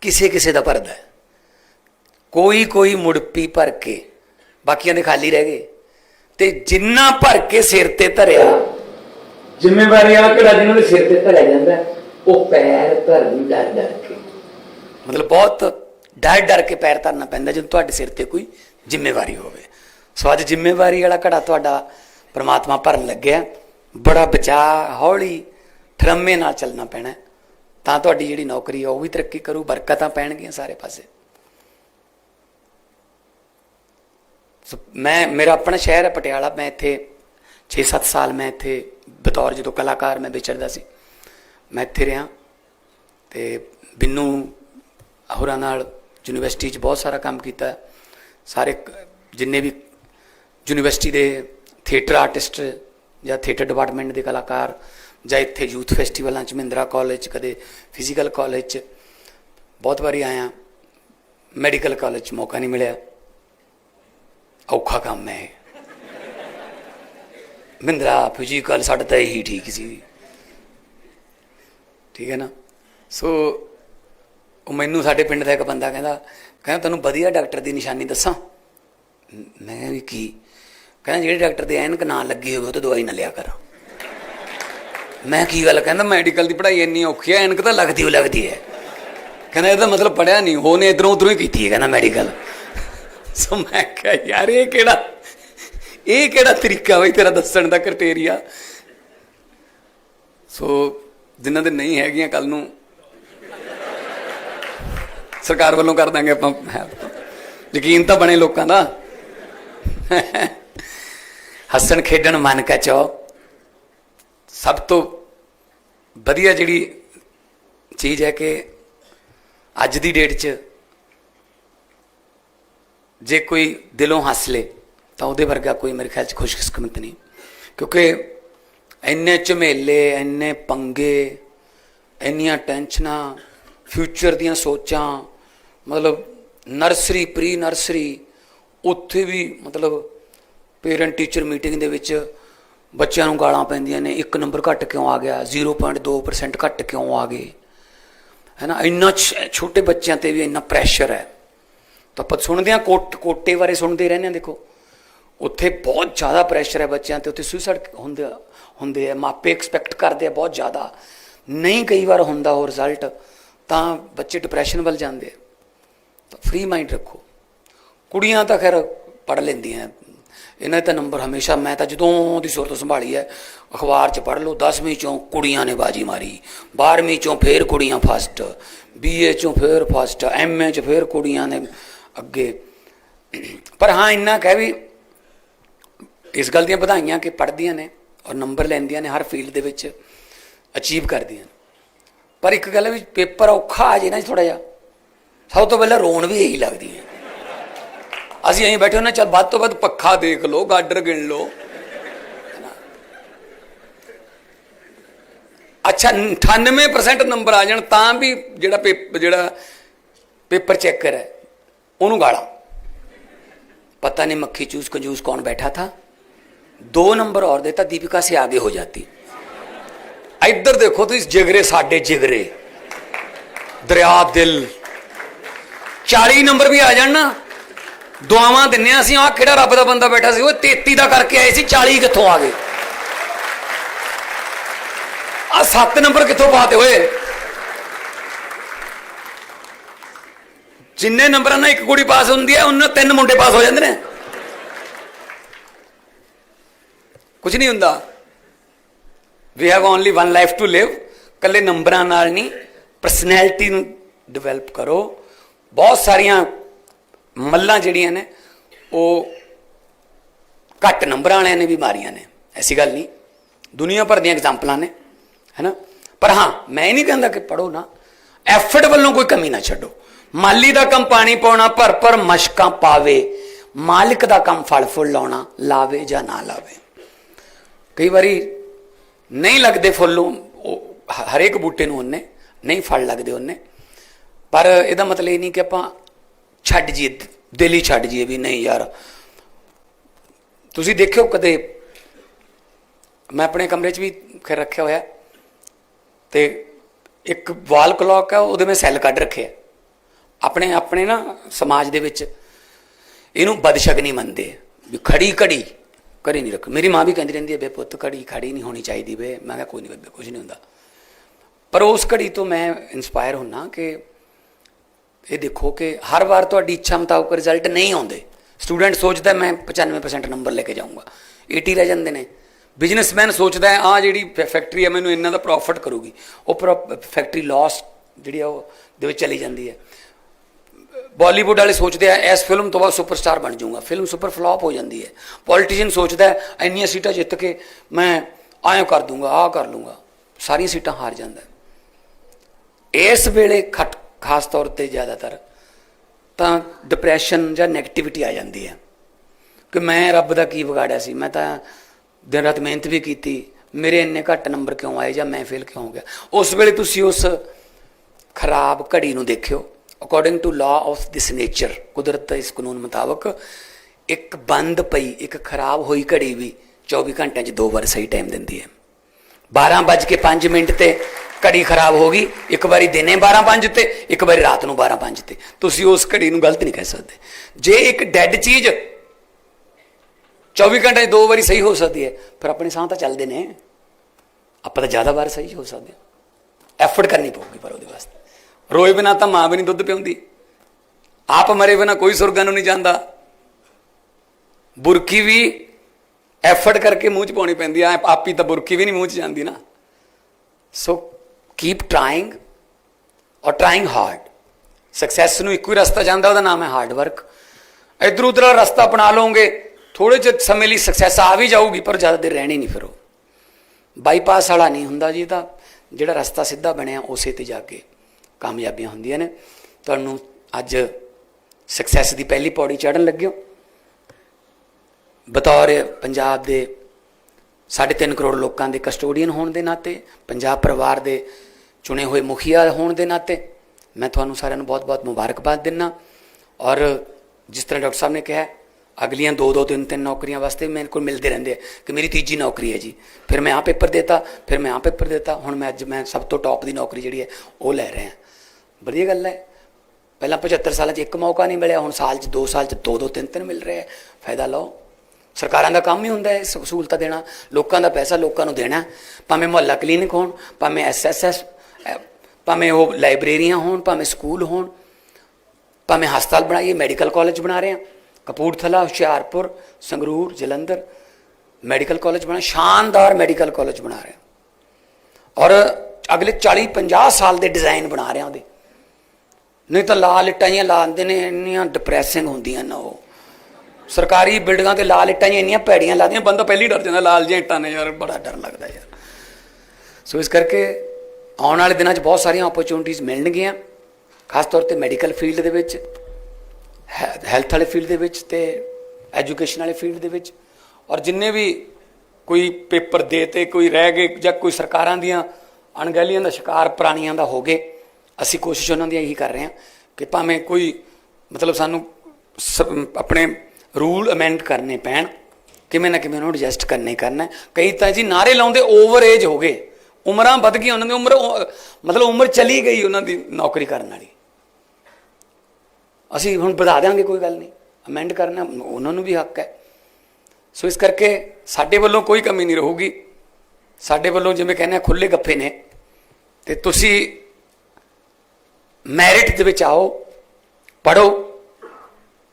Speaker 1: ਕਿਸੇ ਕਿਸੇ ਦਾ ਭਰਦਾ ਹੈ। ਕੋਈ ਕੋਈ ਮੁੜਪੀ ਭਰ ਕੇ, ਬਾਕੀਆਂ ਦੇ ਖਾਲੀ ਰਹਿ ਗਏ। ਤੇ ਜਿੰਨਾ ਭਰ ਕੇ ਸਿਰ ਤੇ ਧਰਿਆ, ਜ਼ਿੰਮੇਵਾਰੀ ਵਾਲਾ ਘੜਾ ਜਿਹਨਾਂ ਦੇ ਸਿਰ ਤੇ ਧਰਿਆ ਜਾਂਦਾ ਉਹ ਪੈਰ ਧਰਨ ਡਰ ਡਰ ਕੇ। ਮਤਲਬ ਬਹੁਤ ਡਰ ਡਰ ਕੇ ਪੈਰ ਧਰਨਾ ਪੈਂਦਾ ਜਦੋਂ ਤੁਹਾਡੇ ਸਿਰ ਤੇ ਕੋਈ ਜ਼ਿੰਮੇਵਾਰੀ ਹੋਵੇ। ਸੋ ਅੱਜ ਜ਼ਿੰਮੇਵਾਰੀ ਵਾਲਾ ਘੜਾ ਤੁਹਾਡਾ ਪ੍ਰਮਾਤਮਾ ਭਰਨ ਲੱਗਿਆ। ਬੜਾ ਬਚਾ ਹੌਲੀ ਠਰਮੇ ਨਾਲ ਚੱਲਣਾ ਪੈਣਾ। ਤਾਂ ਤੁਹਾਡੀ ਜਿਹੜੀ ਨੌਕਰੀ ਹੈ ਉਹ ਵੀ ਤਰੱਕੀ ਕਰੂ, ਬਰਕਤਾਂ ਪੈਣਗੀਆਂ ਸਾਰੇ ਪਾਸੇ। ਸੋ ਮੈਂ, ਮੇਰਾ ਆਪਣਾ ਸ਼ਹਿਰ ਹੈ ਪਟਿਆਲਾ। ਮੈਂ ਇੱਥੇ 6-7 ਸਾਲ ਮੈਂ ਇੱਥੇ ਬਤੌਰ ਜਦੋਂ ਕਲਾਕਾਰ ਮੈਂ ਵਿਚਰਦਾ ਸੀ। ਮੈਂ ਇੱਥੇ ਰਿਹਾ ਤੇ ਬਿੰਨੂ ਹੋਰਾਂ ਨਾਲ ਯੂਨੀਵਰਸਿਟੀ 'ਚ ਬਹੁਤ ਸਾਰਾ ਕੰਮ ਕੀਤਾ। ਸਾਰੇ ਜਿੰਨੇ ਵੀ ਯੂਨੀਵਰਸਿਟੀ ਦੇ ਥੀਏਟਰ ਆਰਟਿਸਟ ਜਾਂ ਥੀਏਟਰ ਡਿਪਾਰਟਮੈਂਟ ਦੇ ਕਲਾਕਾਰ ਜਾਂ ਇੱਥੇ ਯੂਥ ਫੈਸਟੀਵਲਾਂ 'ਚ ਮਹਿੰਦਰਾ ਕਾਲਜ 'ਚ, ਕਦੇ ਫਿਜ਼ੀਕਲ ਕਾਲਜ 'ਚ, ਬਹੁਤ ਵਾਰੀ ਆਇਆ ਮੈਡੀਕਲ ਕਾਲਜ 'ਚ ਮੌਕਾ ਨਹੀਂ ਮਿਲਿਆ। ਔਖਾ ਕੰਮ ਹੈ ਇਹ। ਮਹਿੰਦਰਾ ਫਿਜ਼ੀਕਲ ਸਾਡਾ ਤਾਂ ਇਹੀ ਠੀਕ ਸੀ। ਠੀਕ ਹੈ ਨਾ? ਸੋ ਉਹ ਮੈਨੂੰ ਸਾਡੇ ਪਿੰਡ ਦਾ ਇੱਕ ਬੰਦਾ ਕਹਿੰਦਾ ਕਹਿੰਦਾ ਤੈਨੂੰ ਵਧੀਆ ਡਾਕਟਰ ਦੀ ਨਿਸ਼ਾਨੀ ਦੱਸਾਂ? ਮੈਂ ਵੀ ਕੀ? ਕਹਿੰਦਾ ਜਿਹੜੇ ਡਾਕਟਰ ਦੇ ਐਨਕ ਨਾ ਲੱਗੀ ਹੋਵੇ, ਉਹ ਤੇ ਦਵਾਈ ਨਾ ਲਿਆ ਕਰ। ਮੈਂ ਕੀ ਗੱਲ ਕਹਿੰਦਾ, ਮੈਡੀਕਲ ਦੀ ਪੜ੍ਹਾਈ ਇੰਨੀ ਔਖੀ ਹੈ ਐਨਕ ਤਾਂ ਲੱਗਦੀ ਹੋ ਲੱਗਦੀ ਹੈ। ਕਹਿੰਦਾ ਇਹਦਾ ਮਤਲਬ ਪੜਿਆ ਨਹੀਂ, ਉਹਨੇ ਇਧਰੋਂ ਉਧਰੋਂ ਹੀ ਕੀਤੀ ਹੈ, ਕਹਿੰਦਾ ਮੈਡੀਕਲ। ਸੋ ਮੈਂ ਕਿਹਾ, ਯਾਰ ਇਹ ਕਿਹੜਾ ਇਹ ਕਿਹੜਾ ਤਰੀਕਾ ਬਈ ਤੇਰਾ ਦੱਸਣ ਦਾ ਕ੍ਰਾਈਟੇਰੀਆ ਸੋ ਜਿਨ੍ਹਾਂ ਦੇ ਨਹੀਂ ਹੈਗੀਆਂ ਕੱਲ ਨੂੰ, ਸਰਕਾਰ ਵੱਲੋਂ ਕਰ ਦਾਂਗੇ ਆਪਾਂ। help। ਯਕੀਨ ਤਾਂ ਬਣੇ ਲੋਕਾਂ ਦਾ। ਹੱਸਣ ਖੇਡਣ ਮਨ ਕਾ ਚੋ ਸਭ ਤੋਂ ਵਧੀਆ ਜਿਹੜੀ ਚੀਜ਼ ਹੈ ਕਿ ਅੱਜ ਦੀ ਡੇਟ 'ਚ ਜੇ ਕੋਈ ਦਿਲੋਂ ਹੱਸ ਲੇ, ਤਾਂ ਉਹਦੇ ਵਰਗਾ ਕੋਈ ਮੇਰੇ ਖਿਆਲ 'ਚ ਖੁਸ਼ਕਿਸਮਤ ਨਹੀਂ। ਕਿਉਂਕਿ ਇੰਨੇ ਝਮੇਲੇ, ਇੰਨੇ ਪੰਗੇ, ਇੰਨੀਆਂ ਟੈਨਸ਼ਨਾਂ, ਫਿਊਚਰ ਦੀਆਂ ਸੋਚਾਂ, ਮਤਲਬ ਨਰਸਰੀ ਪ੍ਰੀ ਨਰਸਰੀ ਉੱਥੇ ਵੀ ਮਤਲਬ ਪੇਰੈਂਟ ਟੀਚਰ ਮੀਟਿੰਗ ਦੇ ਵਿੱਚ ਬੱਚਿਆਂ ਨੂੰ ਗਾਲਾਂ ਪੈਂਦੀਆਂ ਨੇ, ਇੱਕ ਨੰਬਰ ਘੱਟ ਕਿਉਂ ਆ ਗਿਆ? 0.2% ਘੱਟ ਕਿਉਂ ਆ ਗਏ? ਹੈ ਨਾ ਇੰਨਾ ਛ- ਛੋਟੇ ਬੱਚਿਆਂ ਤੇ ਵੀ ਇੰਨਾ ਪ੍ਰੈਸ਼ਰ ਹੈ। ਤਾਂ ਆਪਾਂ ਸੁਣਦੇ ਹਾਂ ਕੋਟ, ਕੋਟੇ ਬਾਰੇ ਸੁਣਦੇ ਰਹਿੰਦੇ ਹਾਂ, ਦੇਖੋ। ਉੱਥੇ ਬਹੁਤ ਜ਼ਿਆਦਾ ਪ੍ਰੈਸ਼ਰ ਹੈ ਬੱਚਿਆਂ ਤੇ, ਉੱਥੇ ਸੁਸਾਈਡ ਹੁੰਦੇ ਹੁੰਦੇ ਆ, ਮਾਪੇ ਐਕਸਪੈਕਟ ਕਰਦੇ ਆ ਬਹੁਤ ਜ਼ਿਆਦਾ। ਨਹੀਂ ਕਈ ਵਾਰ ਹੁੰਦਾ ਉਹ ਰਿਜ਼ਲਟ ਤਾਂ ਬੱਚੇ ਡਿਪਰੈਸ਼ਨ ਵੱਲ ਜਾਂਦੇ ਆ। ਤਾਂ ਫ੍ਰੀ ਮਾਈਂਡ ਰੱਖੋ। ਕੁੜੀਆਂ ਤਾਂ ਖੈਰ ਪੜ ਲੈਂਦੀਆਂ ਇਹਨਾਂ ਦੇ ਤਾਂ ਨੰਬਰ ਹਮੇਸ਼ਾ ਮੈਂ ਤਾਂ ਜਦੋਂ ਦੀ ਸੁਰਤ ਸੰਭਾਲੀ ਹੈ, ਅਖਬਾਰ 'ਚ ਪੜ ਲਓ 10ਵੀਂ ਚੋਂ ਕੁੜੀਆਂ ਨੇ ਬਾਜੀ ਮਾਰੀ 12ਵੀਂ ਚੋਂ ਫੇਰ ਕੁੜੀਆਂ ਫਸਟ ਬੀਏ ਚੋਂ ਫੇਰ ਫਸਟ ਐਮਏ 'ਚ ਫੇਰ ਕੁੜੀਆਂ ਨੇ ਅੱਗੇ। ਪਰ ਹਾਂ, ਇੰਨਾ ਕਹਿ ਵੀ ਇਸ ਗੱਲ ਦੀਆਂ ਵਧਾਈਆਂ ਕਿ ਪੜ੍ਹਦੀਆਂ ਨੇ ਔਰ ਨੰਬਰ ਲੈਂਦੀਆਂ ਨੇ ਹਰ ਫੀਲਡ ਦੇ ਵਿੱਚ ਅਚੀਵ ਕਰਦੀਆਂ ਨੇ। ਪਰ ਇੱਕ ਗੱਲ ਹੈ ਵੀ, ਪੇਪਰ ਔਖਾ ਆ ਜੇ ਨਾ ਥੋੜਾ ਜਿਹਾ, ਸਭ ਤੋਂ ਪਹਿਲਾਂ ਰੋਣ ਵੀ ਇਹੀ ਲੱਗਦੀ ਹੈ। ਅਸੀਂ અહીં ਬੈਠੇ ਹੁੰਦੇ ਚੱਲ ਵੱਧ ਤੋਂ ਵੱਧ ਪੱਖਾ ਦੇਖ ਲਓ ਗਾਡਰ ਗਿਣ ਲਓ ਹੈਨਾ। ਅੱਛਾ 98% ਨੰਬਰ ਆ ਜਾਣ ਤਾਂ ਵੀ ਜਿਹੜਾ ਪੇਪਰ ਜਿਹੜਾ ਪੇਪਰ ਚੈੱਕਰ ਹੈ ਉਹਨੂੰ ਗਾਲਾਂ पता नहीं मक्खी चूस कंजूस कौन बैठा था दो नंबर और देता दीपिका से आगे हो जाती ਇੱਧਰ ਦੇਖੋ ਤੁਸੀਂ ਜਿਗਰੇ ਸਾਡੇ ਜਿਗਰੇ ਦਰਿਆ ਦਿਲ 40 ਨੰਬਰ ਵੀ ਆ ਜਾਣ ਨਾ ਦੁਆਵਾਂ ਦਿੰਨੇ ਆ ਅਸੀਂ ਆ ਕਿਹੜਾ ਰੱਬ ਦਾ ਬੰਦਾ ਬੈਠਾ ਸੀ? ਉਹ 33 ਦਾ ਕਰਕੇ ਆਏ ਸੀ 40 ਕਿੱਥੋਂ ਆ ਗਏ? ਆ 7 ਨੰਬਰ ਕਿੱਥੋਂ ਪਾਤੇ ਹੋਏ? ਜਿੰਨੇ ਨੰਬਰਾਂ ਨਾਲ ਇੱਕ ਕੁੜੀ ਪਾਸ ਹੁੰਦੀ ਹੈ, ਉਹਨਾਂ ਤਿੰਨ ਮੁੰਡੇ ਪਾਸ ਹੋ ਜਾਂਦੇ ਨੇ। ਕੁਝ ਨਹੀਂ ਹੁੰਦਾ। We have only one life to live ਕੱਲੇ ਨੰਬਰਾਂ ਨਾਲ ਨਹੀਂ ਪਰਸਨੈਲਿਟੀ ਨੂੰ ਡਿਵੈਲਪ ਕਰੋ। ਬਹੁਤ ਸਾਰੀਆਂ ਮੱਲਾਂ ਜਿਹੜੀਆਂ ਨੇ, ਉਹ ਘੱਟ ਨੰਬਰਾਂ ਵਾਲਿਆਂ ਨੇ ਵੀ ਮਾਰੀਆਂ ਨੇ। ਐਸੀ ਗੱਲ ਨਹੀਂ। ਦੁਨੀਆ ਭਰ ਦੀਆਂ ਐਗਜ਼ਾਮਪਲਾਂ ਨੇ, ਹੈਨਾ? ਪਰ ਹਾਂ, ਮੈਂ ਇਹ ਨਹੀਂ ਕਹਿੰਦਾ ਕਿ ਪੜੋ ਨਾ। ਐਫਰਟ ਵੱਲੋਂ ਕੋਈ ਕਮੀ ਨਾ ਛੱਡੋ। ਮਾਲੀ ਦਾ ਕੰਮ ਪਾਣੀ ਪਾਉਣਾ, ਭਰ ਭਰ ਮਸ਼ਕਾਂ ਪਾਵੇ। ਮਾਲਕ ਦਾ ਕੰਮ ਫਲ ਫੁੱਲ ਲਾਉਣਾ, ਲਾਵੇ ਜਾਂ ਨਾ ਲਾਵੇ। ਕਈ ਵਾਰੀ ਨਹੀਂ ਲੱਗਦੇ ਫੁੱਲ, ਉਹ ਹਰੇਕ ਬੂਟੇ ਨੂੰ ਉਹਨੇ, ਨਹੀਂ ਫਲ ਲੱਗਦੇ ਉਹਨੇ। ਪਰ ਇਹਦਾ ਮਤਲਬ ਇਹ ਨਹੀਂ ਕਿ ਆਪਾਂ ਛੱਡ ਜੀਏ ਦਿਲ ਹੀ ਛੱਡ ਜੀਏ ਵੀ ਨਹੀਂ ਯਾਰ। ਤੁਸੀਂ ਦੇਖਿਓ ਕਦੇ, ਮੈਂ ਆਪਣੇ ਕਮਰੇ 'ਚ ਵੀ ਖੈਰ ਰੱਖਿਆ ਹੋਇਆ ਤੇ ਇੱਕ ਵਾਲ ਕਲੌਕ ਹੈ ਉਹਦੇ ਮੈਂ ਸੈੱਲ ਕੱਢ ਰੱਖਿਆ। ਆਪਣੇ ਆਪਣੇ ਨਾ ਸਮਾਜ ਦੇ ਵਿੱਚ ਇਹਨੂੰ ਬਦਸ਼ਗਨੀ ਮੰਨਦੇ, ਵੀ ਖੜੀ ਘੜੀ ਕਰੀ ਨਹੀਂ ਰੱਖ। ਮੇਰੀ ਮਾਂ ਵੀ ਕਹਿੰਦੀ ਰਹਿੰਦੀ ਹੈ, ਬੇ ਪੁੱਤ, ਘੜੀ ਖੜੀ ਨਹੀਂ ਹੋਣੀ ਚਾਹੀਦੀ ਬੇ। ਮੈਂ ਕਿਹਾ, ਕੋਈ ਨਹੀਂ ਬੇਬੇ ਕੁਝ ਨਹੀਂ ਹੁੰਦਾ। ਪਰ ਉਸ ਘੜੀ ਤੋਂ ਮੈਂ ਇਨਸਪਾਇਰ ਹੁੰਨਾ ਕਿ ਇਹ ਦੇਖੋ ਕਿ ਹਰ ਵਾਰ ਤੁਹਾਡੀ ਇੱਛਾ ਮੁਤਾਬਕ ਰਿਜ਼ਲਟ ਨਹੀਂ ਆਉਂਦੇ। ਸਟੂਡੈਂਟ ਸੋਚਦਾ, ਮੈਂ 95% ਨੰਬਰ ਲੈ ਕੇ ਜਾਊਂਗਾ। 80 ਰਹਿ ਜਾਂਦੇ ਨੇ। ਬਿਜ਼ਨਸਮੈਨ ਸੋਚਦਾ ਹੈ ਆ ਜਿਹੜੀ ਫੈਕਟਰੀ ਹੈ, ਮੈਨੂੰ ਇੰਨਾ ਦਾ ਪ੍ਰੋਫਿਟ ਕਰੂਗੀ। ਉਹ ਫੈਕਟਰੀ ਲਾਸ ਜਿਹੜੀ ਆ ਉਹ ਦੇ ਵਿੱਚ ਚਲੀ ਜਾਂਦੀ ਹੈ। ਬਾਲੀਵੁੱਡ ਵਾਲੇ ਸੋਚਦੇ ਆ, ਇਸ ਫਿਲਮ ਤੋਂ ਬਾਅਦ ਸੁਪਰਸਟਾਰ ਬਣ ਜਾਊਂਗਾ। ਫਿਲਮ ਸੁਪਰ ਫਲॉप ਹੋ ਜਾਂਦੀ ਹੈ। ਪੋਲੀਟੀਸ਼ੀਅਨ ਸੋਚਦਾ ਇੰਨੀਆਂ ਸੀਟਾਂ ਜਿੱਤ ਕੇ ਮੈਂ ਆਇਓ ਕਰ ਦੂੰਗਾ, ਆਹ ਕਰ ਲੂੰਗਾ ਸਾਰੀਆਂ ਸੀਟਾਂ ਹਾਰ ਜਾਂਦਾ ਇਸ ਵੇਲੇ ਖਟ ਖਾਸ ਤੌਰ ਤੇ ਜ਼ਿਆਦਾਤਰ, ਤਾਂ ਡਿਪਰੈਸ਼ਨ ਜਾਂ 네ਗੇਟਿਵਿਟੀ ਆ ਜਾਂਦੀ ਹੈ। ਕਿ ਮੈਂ ਰੱਬ ਦਾ ਕੀ ਵਿਗਾੜਿਆ ਸੀ? ਮੈਂ ਤਾਂ ਦਿਨ ਰਾਤ ਮਿਹਨਤ ਵੀ ਕੀਤੀ। ਮੇਰੇ ਇੰਨੇ ਘੱਟ ਨੰਬਰ ਕਿਉਂ ਆਏ ਜਾਂ ਮੈਂ ਫੇਲ ਕਿਉਂ ਹੋ ਗਿਆ? ਉਸ ਵੇਲੇ ਤੁਸੀਂ ਉਸ ਖਰਾਬ ਘੜੀ ਨੂੰ ਦੇਖਿਓ। According to law of this nature ਕੁਦਰਤ ਦੇ ਇਸ ਕਾਨੂੰਨ ਮੁਤਾਬਕ ਇੱਕ ਬੰਦ ਪਈ, ਇੱਕ ਖਰਾਬ ਹੋਈ ਘੜੀ ਵੀ 24 ਘੰਟਿਆਂ 'ਚ ਦੋ ਵਾਰ ਸਹੀ ਟਾਈਮ ਦਿੰਦੀ ਹੈ। 12 ਵੱਜ ਕੇ 5 ਮਿੰਟ ਤੇ ਘੜੀ ਖਰਾਬ ਹੋ ਗਈ। ਇੱਕ ਵਾਰੀ ਦਿਨੇ 12:05 ਤੇ, ਇੱਕ ਵਾਰੀ ਰਾਤ ਨੂੰ 12:05 ਤੇ। ਤੁਸੀਂ ਉਸ ਘੜੀ ਨੂੰ ਗਲਤ ਨਹੀਂ ਕਹਿ ਸਕਦੇ। ਜੇ ਇੱਕ ਡੈੱਡ ਚੀਜ਼ 24 ਘੰਟੇ 'ਚ ਦੋ ਵਾਰੀ ਸਹੀ ਹੋ ਸਕਦੀ ਹੈ ਪਰ ਆਪਣੇ ਸਾਹ ਤਾਂ ਚੱਲਦੇ ਨੇ। ਆਪਾਂ ਤਾਂ ਜ਼ਿਆਦਾ ਵਾਰ ਸਹੀ ਹੋ ਸਕਦੇ ਐਫਰਟ ਕਰਨੀ ਪਊਗੀ ਪਰ ਉਹਦੇ ਵਾਸਤੇ। ਰੋਏ ਬਿਨਾ ਤਾਂ ਮਾਂ ਵੀ ਨਹੀਂ ਦੁੱਧ ਪਿਉਂਦੀ। ਆਪ ਮਰੇ ਬਿਨਾ ਕੋਈ ਸੁਰਗਾਂ ਨੂੰ ਨਹੀਂ ਜਾਂਦਾ। ਬੁਰਕੀ ਵੀ ਐਫਰਟ ਕਰਕੇ ਮੂੰਹ 'ਚ ਪਾਉਣੀ ਪੈਂਦੀ ਆ ਆਪੀ ਤਾਂ ਬੁਰਕੀ ਵੀ ਨਹੀਂ ਮੂੰਹ 'ਚ ਜਾਂਦੀ ਨਾ। ਸੋ ਕੀਪ ਟਰਾਈਂਗ ਔਰ ਟਰਾਈਂਗ ਹਾਰਡ ਸਕਸੈਸ ਨੂੰ ਇੱਕੋ ਹੀ ਰਸਤਾ ਜਾਂਦਾ, ਉਹਦਾ ਨਾਮ ਹੈ ਹਾਰਡ ਵਰਕ ਇਧਰ ਉਧਰ ਰਸਤਾ ਅਪਣਾ ਲਓਗੇ ਥੋੜੇ ਜਿਹੇ ਸਮੇਂ ਲਈ ਸਕਸੈਸ ਆ ਵੀ ਜਾਊਗੀ, ਪਰ ਜ਼ਿਆਦਾ ਦੇਰ ਰਹਿਣੀ ਨਹੀਂ ਫਿਰ ਉਹ। ਬਾਈਪਾਸ ਵਾਲਾ ਨਹੀਂ ਹੁੰਦਾ ਜੀ ਤਾਂ ਜਿਹੜਾ ਰਸਤਾ ਸਿੱਧਾ ਬਣਿਆ, ਉਸੇ ਤੇ ਜਾ ਕੇ ਕਾਮਯਾਬੀਆਂ ਹੁੰਦੀਆਂ ਨੇ। ਤੁਹਾਨੂੰ ਅੱਜ ਸਕਸੈਸ ਦੀ ਪਹਿਲੀ ਪੌੜੀ ਚੜ੍ਹਨ ਲੱਗਿਓ। ਬਤੌਰ ਪੰਜਾਬ ਦੇ 3.5 ਕਰੋੜ ਲੋਕਾਂ ਦੇ ਕਸਟੋਡੀਅਨ ਹੋਣ ਦੇ ਨਾਤੇ, ਪੰਜਾਬ ਪਰਿਵਾਰ ਦੇ ਚੁਣੇ ਹੋਏ ਮੁਖੀਆ ਹੋਣ ਦੇ ਨਾਤੇ, ਮੈਂ ਤੁਹਾਨੂੰ ਸਾਰਿਆਂ ਨੂੰ ਬਹੁਤ-ਬਹੁਤ ਮੁਬਾਰਕਬਾਦ ਦਿੰਨਾ। ਔਰ ਜਿਸ ਤਰ੍ਹਾਂ ਡਾਕਟਰ ਸਾਹਿਬ ਨੇ ਕਿਹਾ, ਅਗਲੀਆਂ ਦੋ ਦੋ ਤਿੰਨ ਤਿੰਨ ਨੌਕਰੀਆਂ ਵਾਸਤੇ ਮੇਰੇ ਕੋਲ ਮਿਲਦੇ ਰਹਿੰਦੇ ਆ ਕਿ ਮੇਰੀ ਤੀਜੀ ਨੌਕਰੀ ਹੈ ਜੀ। ਫਿਰ ਮੈਂ ਆ ਪੇਪਰ ਦੇਤਾ, ਫਿਰ ਮੈਂ ਆ ਪੇਪਰ ਦੇਤਾ, ਹੁਣ ਮੈਂ ਅੱਜ ਮੈਂ ਸਭ ਤੋਂ ਟੌਪ ਦੀ ਨੌਕਰੀ ਜਿਹੜੀ ਹੈ, ਉਹ ਲੈ ਰਿਹਾ। ਵਧੀਆ ਗੱਲ ਹੈ। ਪਹਿਲਾਂ 75 ਸਾਲਾਂ 'ਚ ਇੱਕ ਮੌਕਾ ਨਹੀਂ ਮਿਲਿਆ, ਹੁਣ ਸਾਲ 'ਚ ਦੋ, ਸਾਲ 'ਚ ਦੋ ਦੋ ਤਿੰਨ ਤਿੰਨ ਮਿਲ ਰਹੇ ਆ। ਫਾਇਦਾ ਲਓ। ਸਰਕਾਰਾਂ ਦਾ ਕੰਮ ਹੀ ਹੁੰਦਾ ਹੈ ਸਹੂਲਤਾਂ ਦੇਣਾ, ਲੋਕਾਂ ਦਾ ਪੈਸਾ ਲੋਕਾਂ ਨੂੰ ਦੇਣਾ। ਭਾਵੇਂ ਮੁਹੱਲਾ ਕਲੀਨਿਕ ਹੋਣ, ਭਾਵੇਂ ਐਸਐਸਐਸ ਭਾਵੇਂ ਉਹ ਲਾਇਬ੍ਰੇਰੀਆਂ ਹੋਣ, ਭਾਵੇਂ ਸਕੂਲ ਹੋਣ, ਭਾਵੇਂ ਹਸਪਤਾਲ ਬਣਾਈਏ, ਮੈਡੀਕਲ ਕਾਲਜ ਬਣਾ ਰਹੇ ਹਾਂ। ਕਪੂਰਥਲਾ, ਹੁਸ਼ਿਆਰਪੁਰ, ਸੰਗਰੂਰ, ਜਲੰਧਰ ਮੈਡੀਕਲ ਕਾਲਜ ਬਣਾ ਸ਼ਾਨਦਾਰ ਮੈਡੀਕਲ ਕਾਲਜ ਬਣਾ ਰਹੇ ਹਾਂ। ਔਰ ਅਗਲੇ 40 50 ਸਾਲ ਦੇ ਡਿਜ਼ਾਈਨ ਬਣਾ ਰਹੇ ਹਾਂ ਉਹਦੇ। ਨਹੀਂ ਤਾਂ ਲਾਲ ਇੱਟਾਂ ਜਿਹੀਆਂ ਲਾਉਂਦੇ ਨੇ, ਇੰਨੀਆਂ ਡਿਪਰੈਸਿੰਗ ਹੁੰਦੀਆਂ ਨਾ ਉਹ। ਸਰਕਾਰੀ ਬਿਲਡਿੰਗਾਂ ਤੇ ਲਾਲ ਇੱਟਾਂ ਜਿਹੀਆਂ ਇੰਨੀਆਂ ਭੈੜੀਆਂ ਲਾਦੀਆਂ, ਬੰਦਾ ਪਹਿਲੀ ਡਰ ਜਾਂਦਾ, ਲਾਲ ਜਿਹੀਆਂ ਇੱਟਾਂ ਨੇ ਯਾਰ, ਬੜਾ ਡਰ ਲੱਗਦਾ ਯਾਰ। ਸੋ ਇਸ ਕਰਕੇ ਆਉਣ ਵਾਲੇ ਦਿਨਾਂ 'ਚ ਬਹੁਤ ਸਾਰੀਆਂ ਓਪਰਚੁਨਿਟੀਆਂ ਮਿਲਣਗੀਆਂ, ਖਾਸ ਤੌਰ ਤੇ ਮੈਡੀਕਲ ਫੀਲਡ ਦੇ ਵਿੱਚ ਹੈਲਥ ਵਾਲੇ ਫੀਲਡ ਦੇ ਵਿੱਚ ਤੇ ਐਜੂਕੇਸ਼ਨ ਵਾਲੇ ਫੀਲਡ ਦੇ ਵਿੱਚ। ਔਰ ਜਿੰਨੇ ਵੀ ਕੋਈ ਪੇਪਰ ਦੇ ਤੇ ਕੋਈ ਰਹਿ ਗਏ ਜਾਂ ਕੋਈ ਸਰਕਾਰਾਂ ਦੀਆਂ ਅਣਗਹਿਲੀਆਂ ਦਾ ਸ਼ਿਕਾਰ ਪ੍ਰਾਣੀਆਂ ਦਾ ਹੋ ਗਏ, ਅਸੀਂ ਕੋਸ਼ਿਸ਼ ਉਹਨਾਂ ਦੀ ਇਹੀ ਕਰ ਰਹੇ ਹਾਂ ਕਿ ਭਾਵੇਂ ਕੋਈ ਮਤਲਬ ਸਾਨੂੰ ਸ- ਆਪਣੇ ਰੂਲ ਅਮੈਂਡ ਕਰਨੇ ਪੈਣ, ਕਿਵੇਂ ਨਾ ਕਿਵੇਂ ਉਹਨੂੰ ਐਡਜਸਟ ਕਰਨੇ ਕਰਨਾ ਕਈ ਤਾਂ ਜੀ ਨਾਰੇ ਲਾਉਂਦੇ ਓਵਰ ਏਜ ਹੋ ਗਏ, ਉਮਰਾਂ ਵੱਧ ਗਈਆਂ ਉਹਨਾਂ ਦੀ, ਉਮਰ ਮਤਲਬ ਉਮਰ ਚਲੀ ਗਈ ਉਹਨਾਂ ਦੀ ਨੌਕਰੀ ਕਰਨ ਵਾਲੀ। ਅਸੀਂ ਹੁਣ ਵਧਾ ਦਿਆਂਗੇ, ਕੋਈ ਗੱਲ ਨਹੀਂ ਅਮੈਂਡ ਕਰਨਾ, ਉਹਨਾਂ ਨੂੰ ਵੀ ਹੱਕ ਹੈ। ਸੋ ਇਸ ਕਰਕੇ ਸਾਡੇ ਵੱਲੋਂ ਕੋਈ ਕਮੀ ਨਹੀਂ ਰਹੂਗੀ। ਸਾਡੇ ਵੱਲੋਂ ਜਿਵੇਂ ਕਹਿੰਦੇ ਆ ਖੁੱਲੇ ਗੱਫੇ ਨੇ। ਤੇ ਤੁਸੀਂ ਮੈਰਿਟ ਦੇ ਵਿੱਚ ਆਓ ਪੜੋ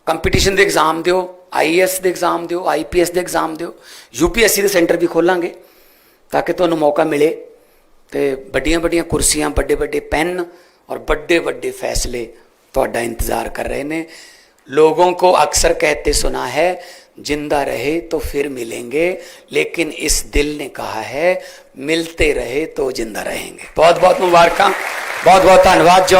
Speaker 1: कंपीटिशन के एग्ज़ाम ਕੰਪੀਟੀਸ਼ਨ ਦੇ ਐਗਜ਼ਾਮ ਦਿਓ ਆਈਐਸ ਦੇ ਐਗਜ਼ਾਮ ਦਿਓ ਆਈਪੀਐਸ ਦੇ ਐਗਜ਼ਾਮ ਦਿਓ ਯੂਪੀਐਸਸੀ ਦੇ ਸੈਂਟਰ ਵੀ ਖੋਲਾਂਗੇ ਤਾਂ ਕਿ ਤੁਹਾਨੂੰ मौका मिले तो बड़िया बड़िया कुर्सियाँ बड़े बड़े पेन और बड़े बड़े फैसले थोड़ा इंतज़ार कर रहे हैं लोगों को अक्सर कहते सुना है, ज़िंदा रहे तो फिर मिलेंगे, लेकिन इस दिल ने कहा है, मिलते रहे तो ज़िंदा रहेंगे। बहुत बहुत मुबारक बहुत बहुत धन्यवाद जो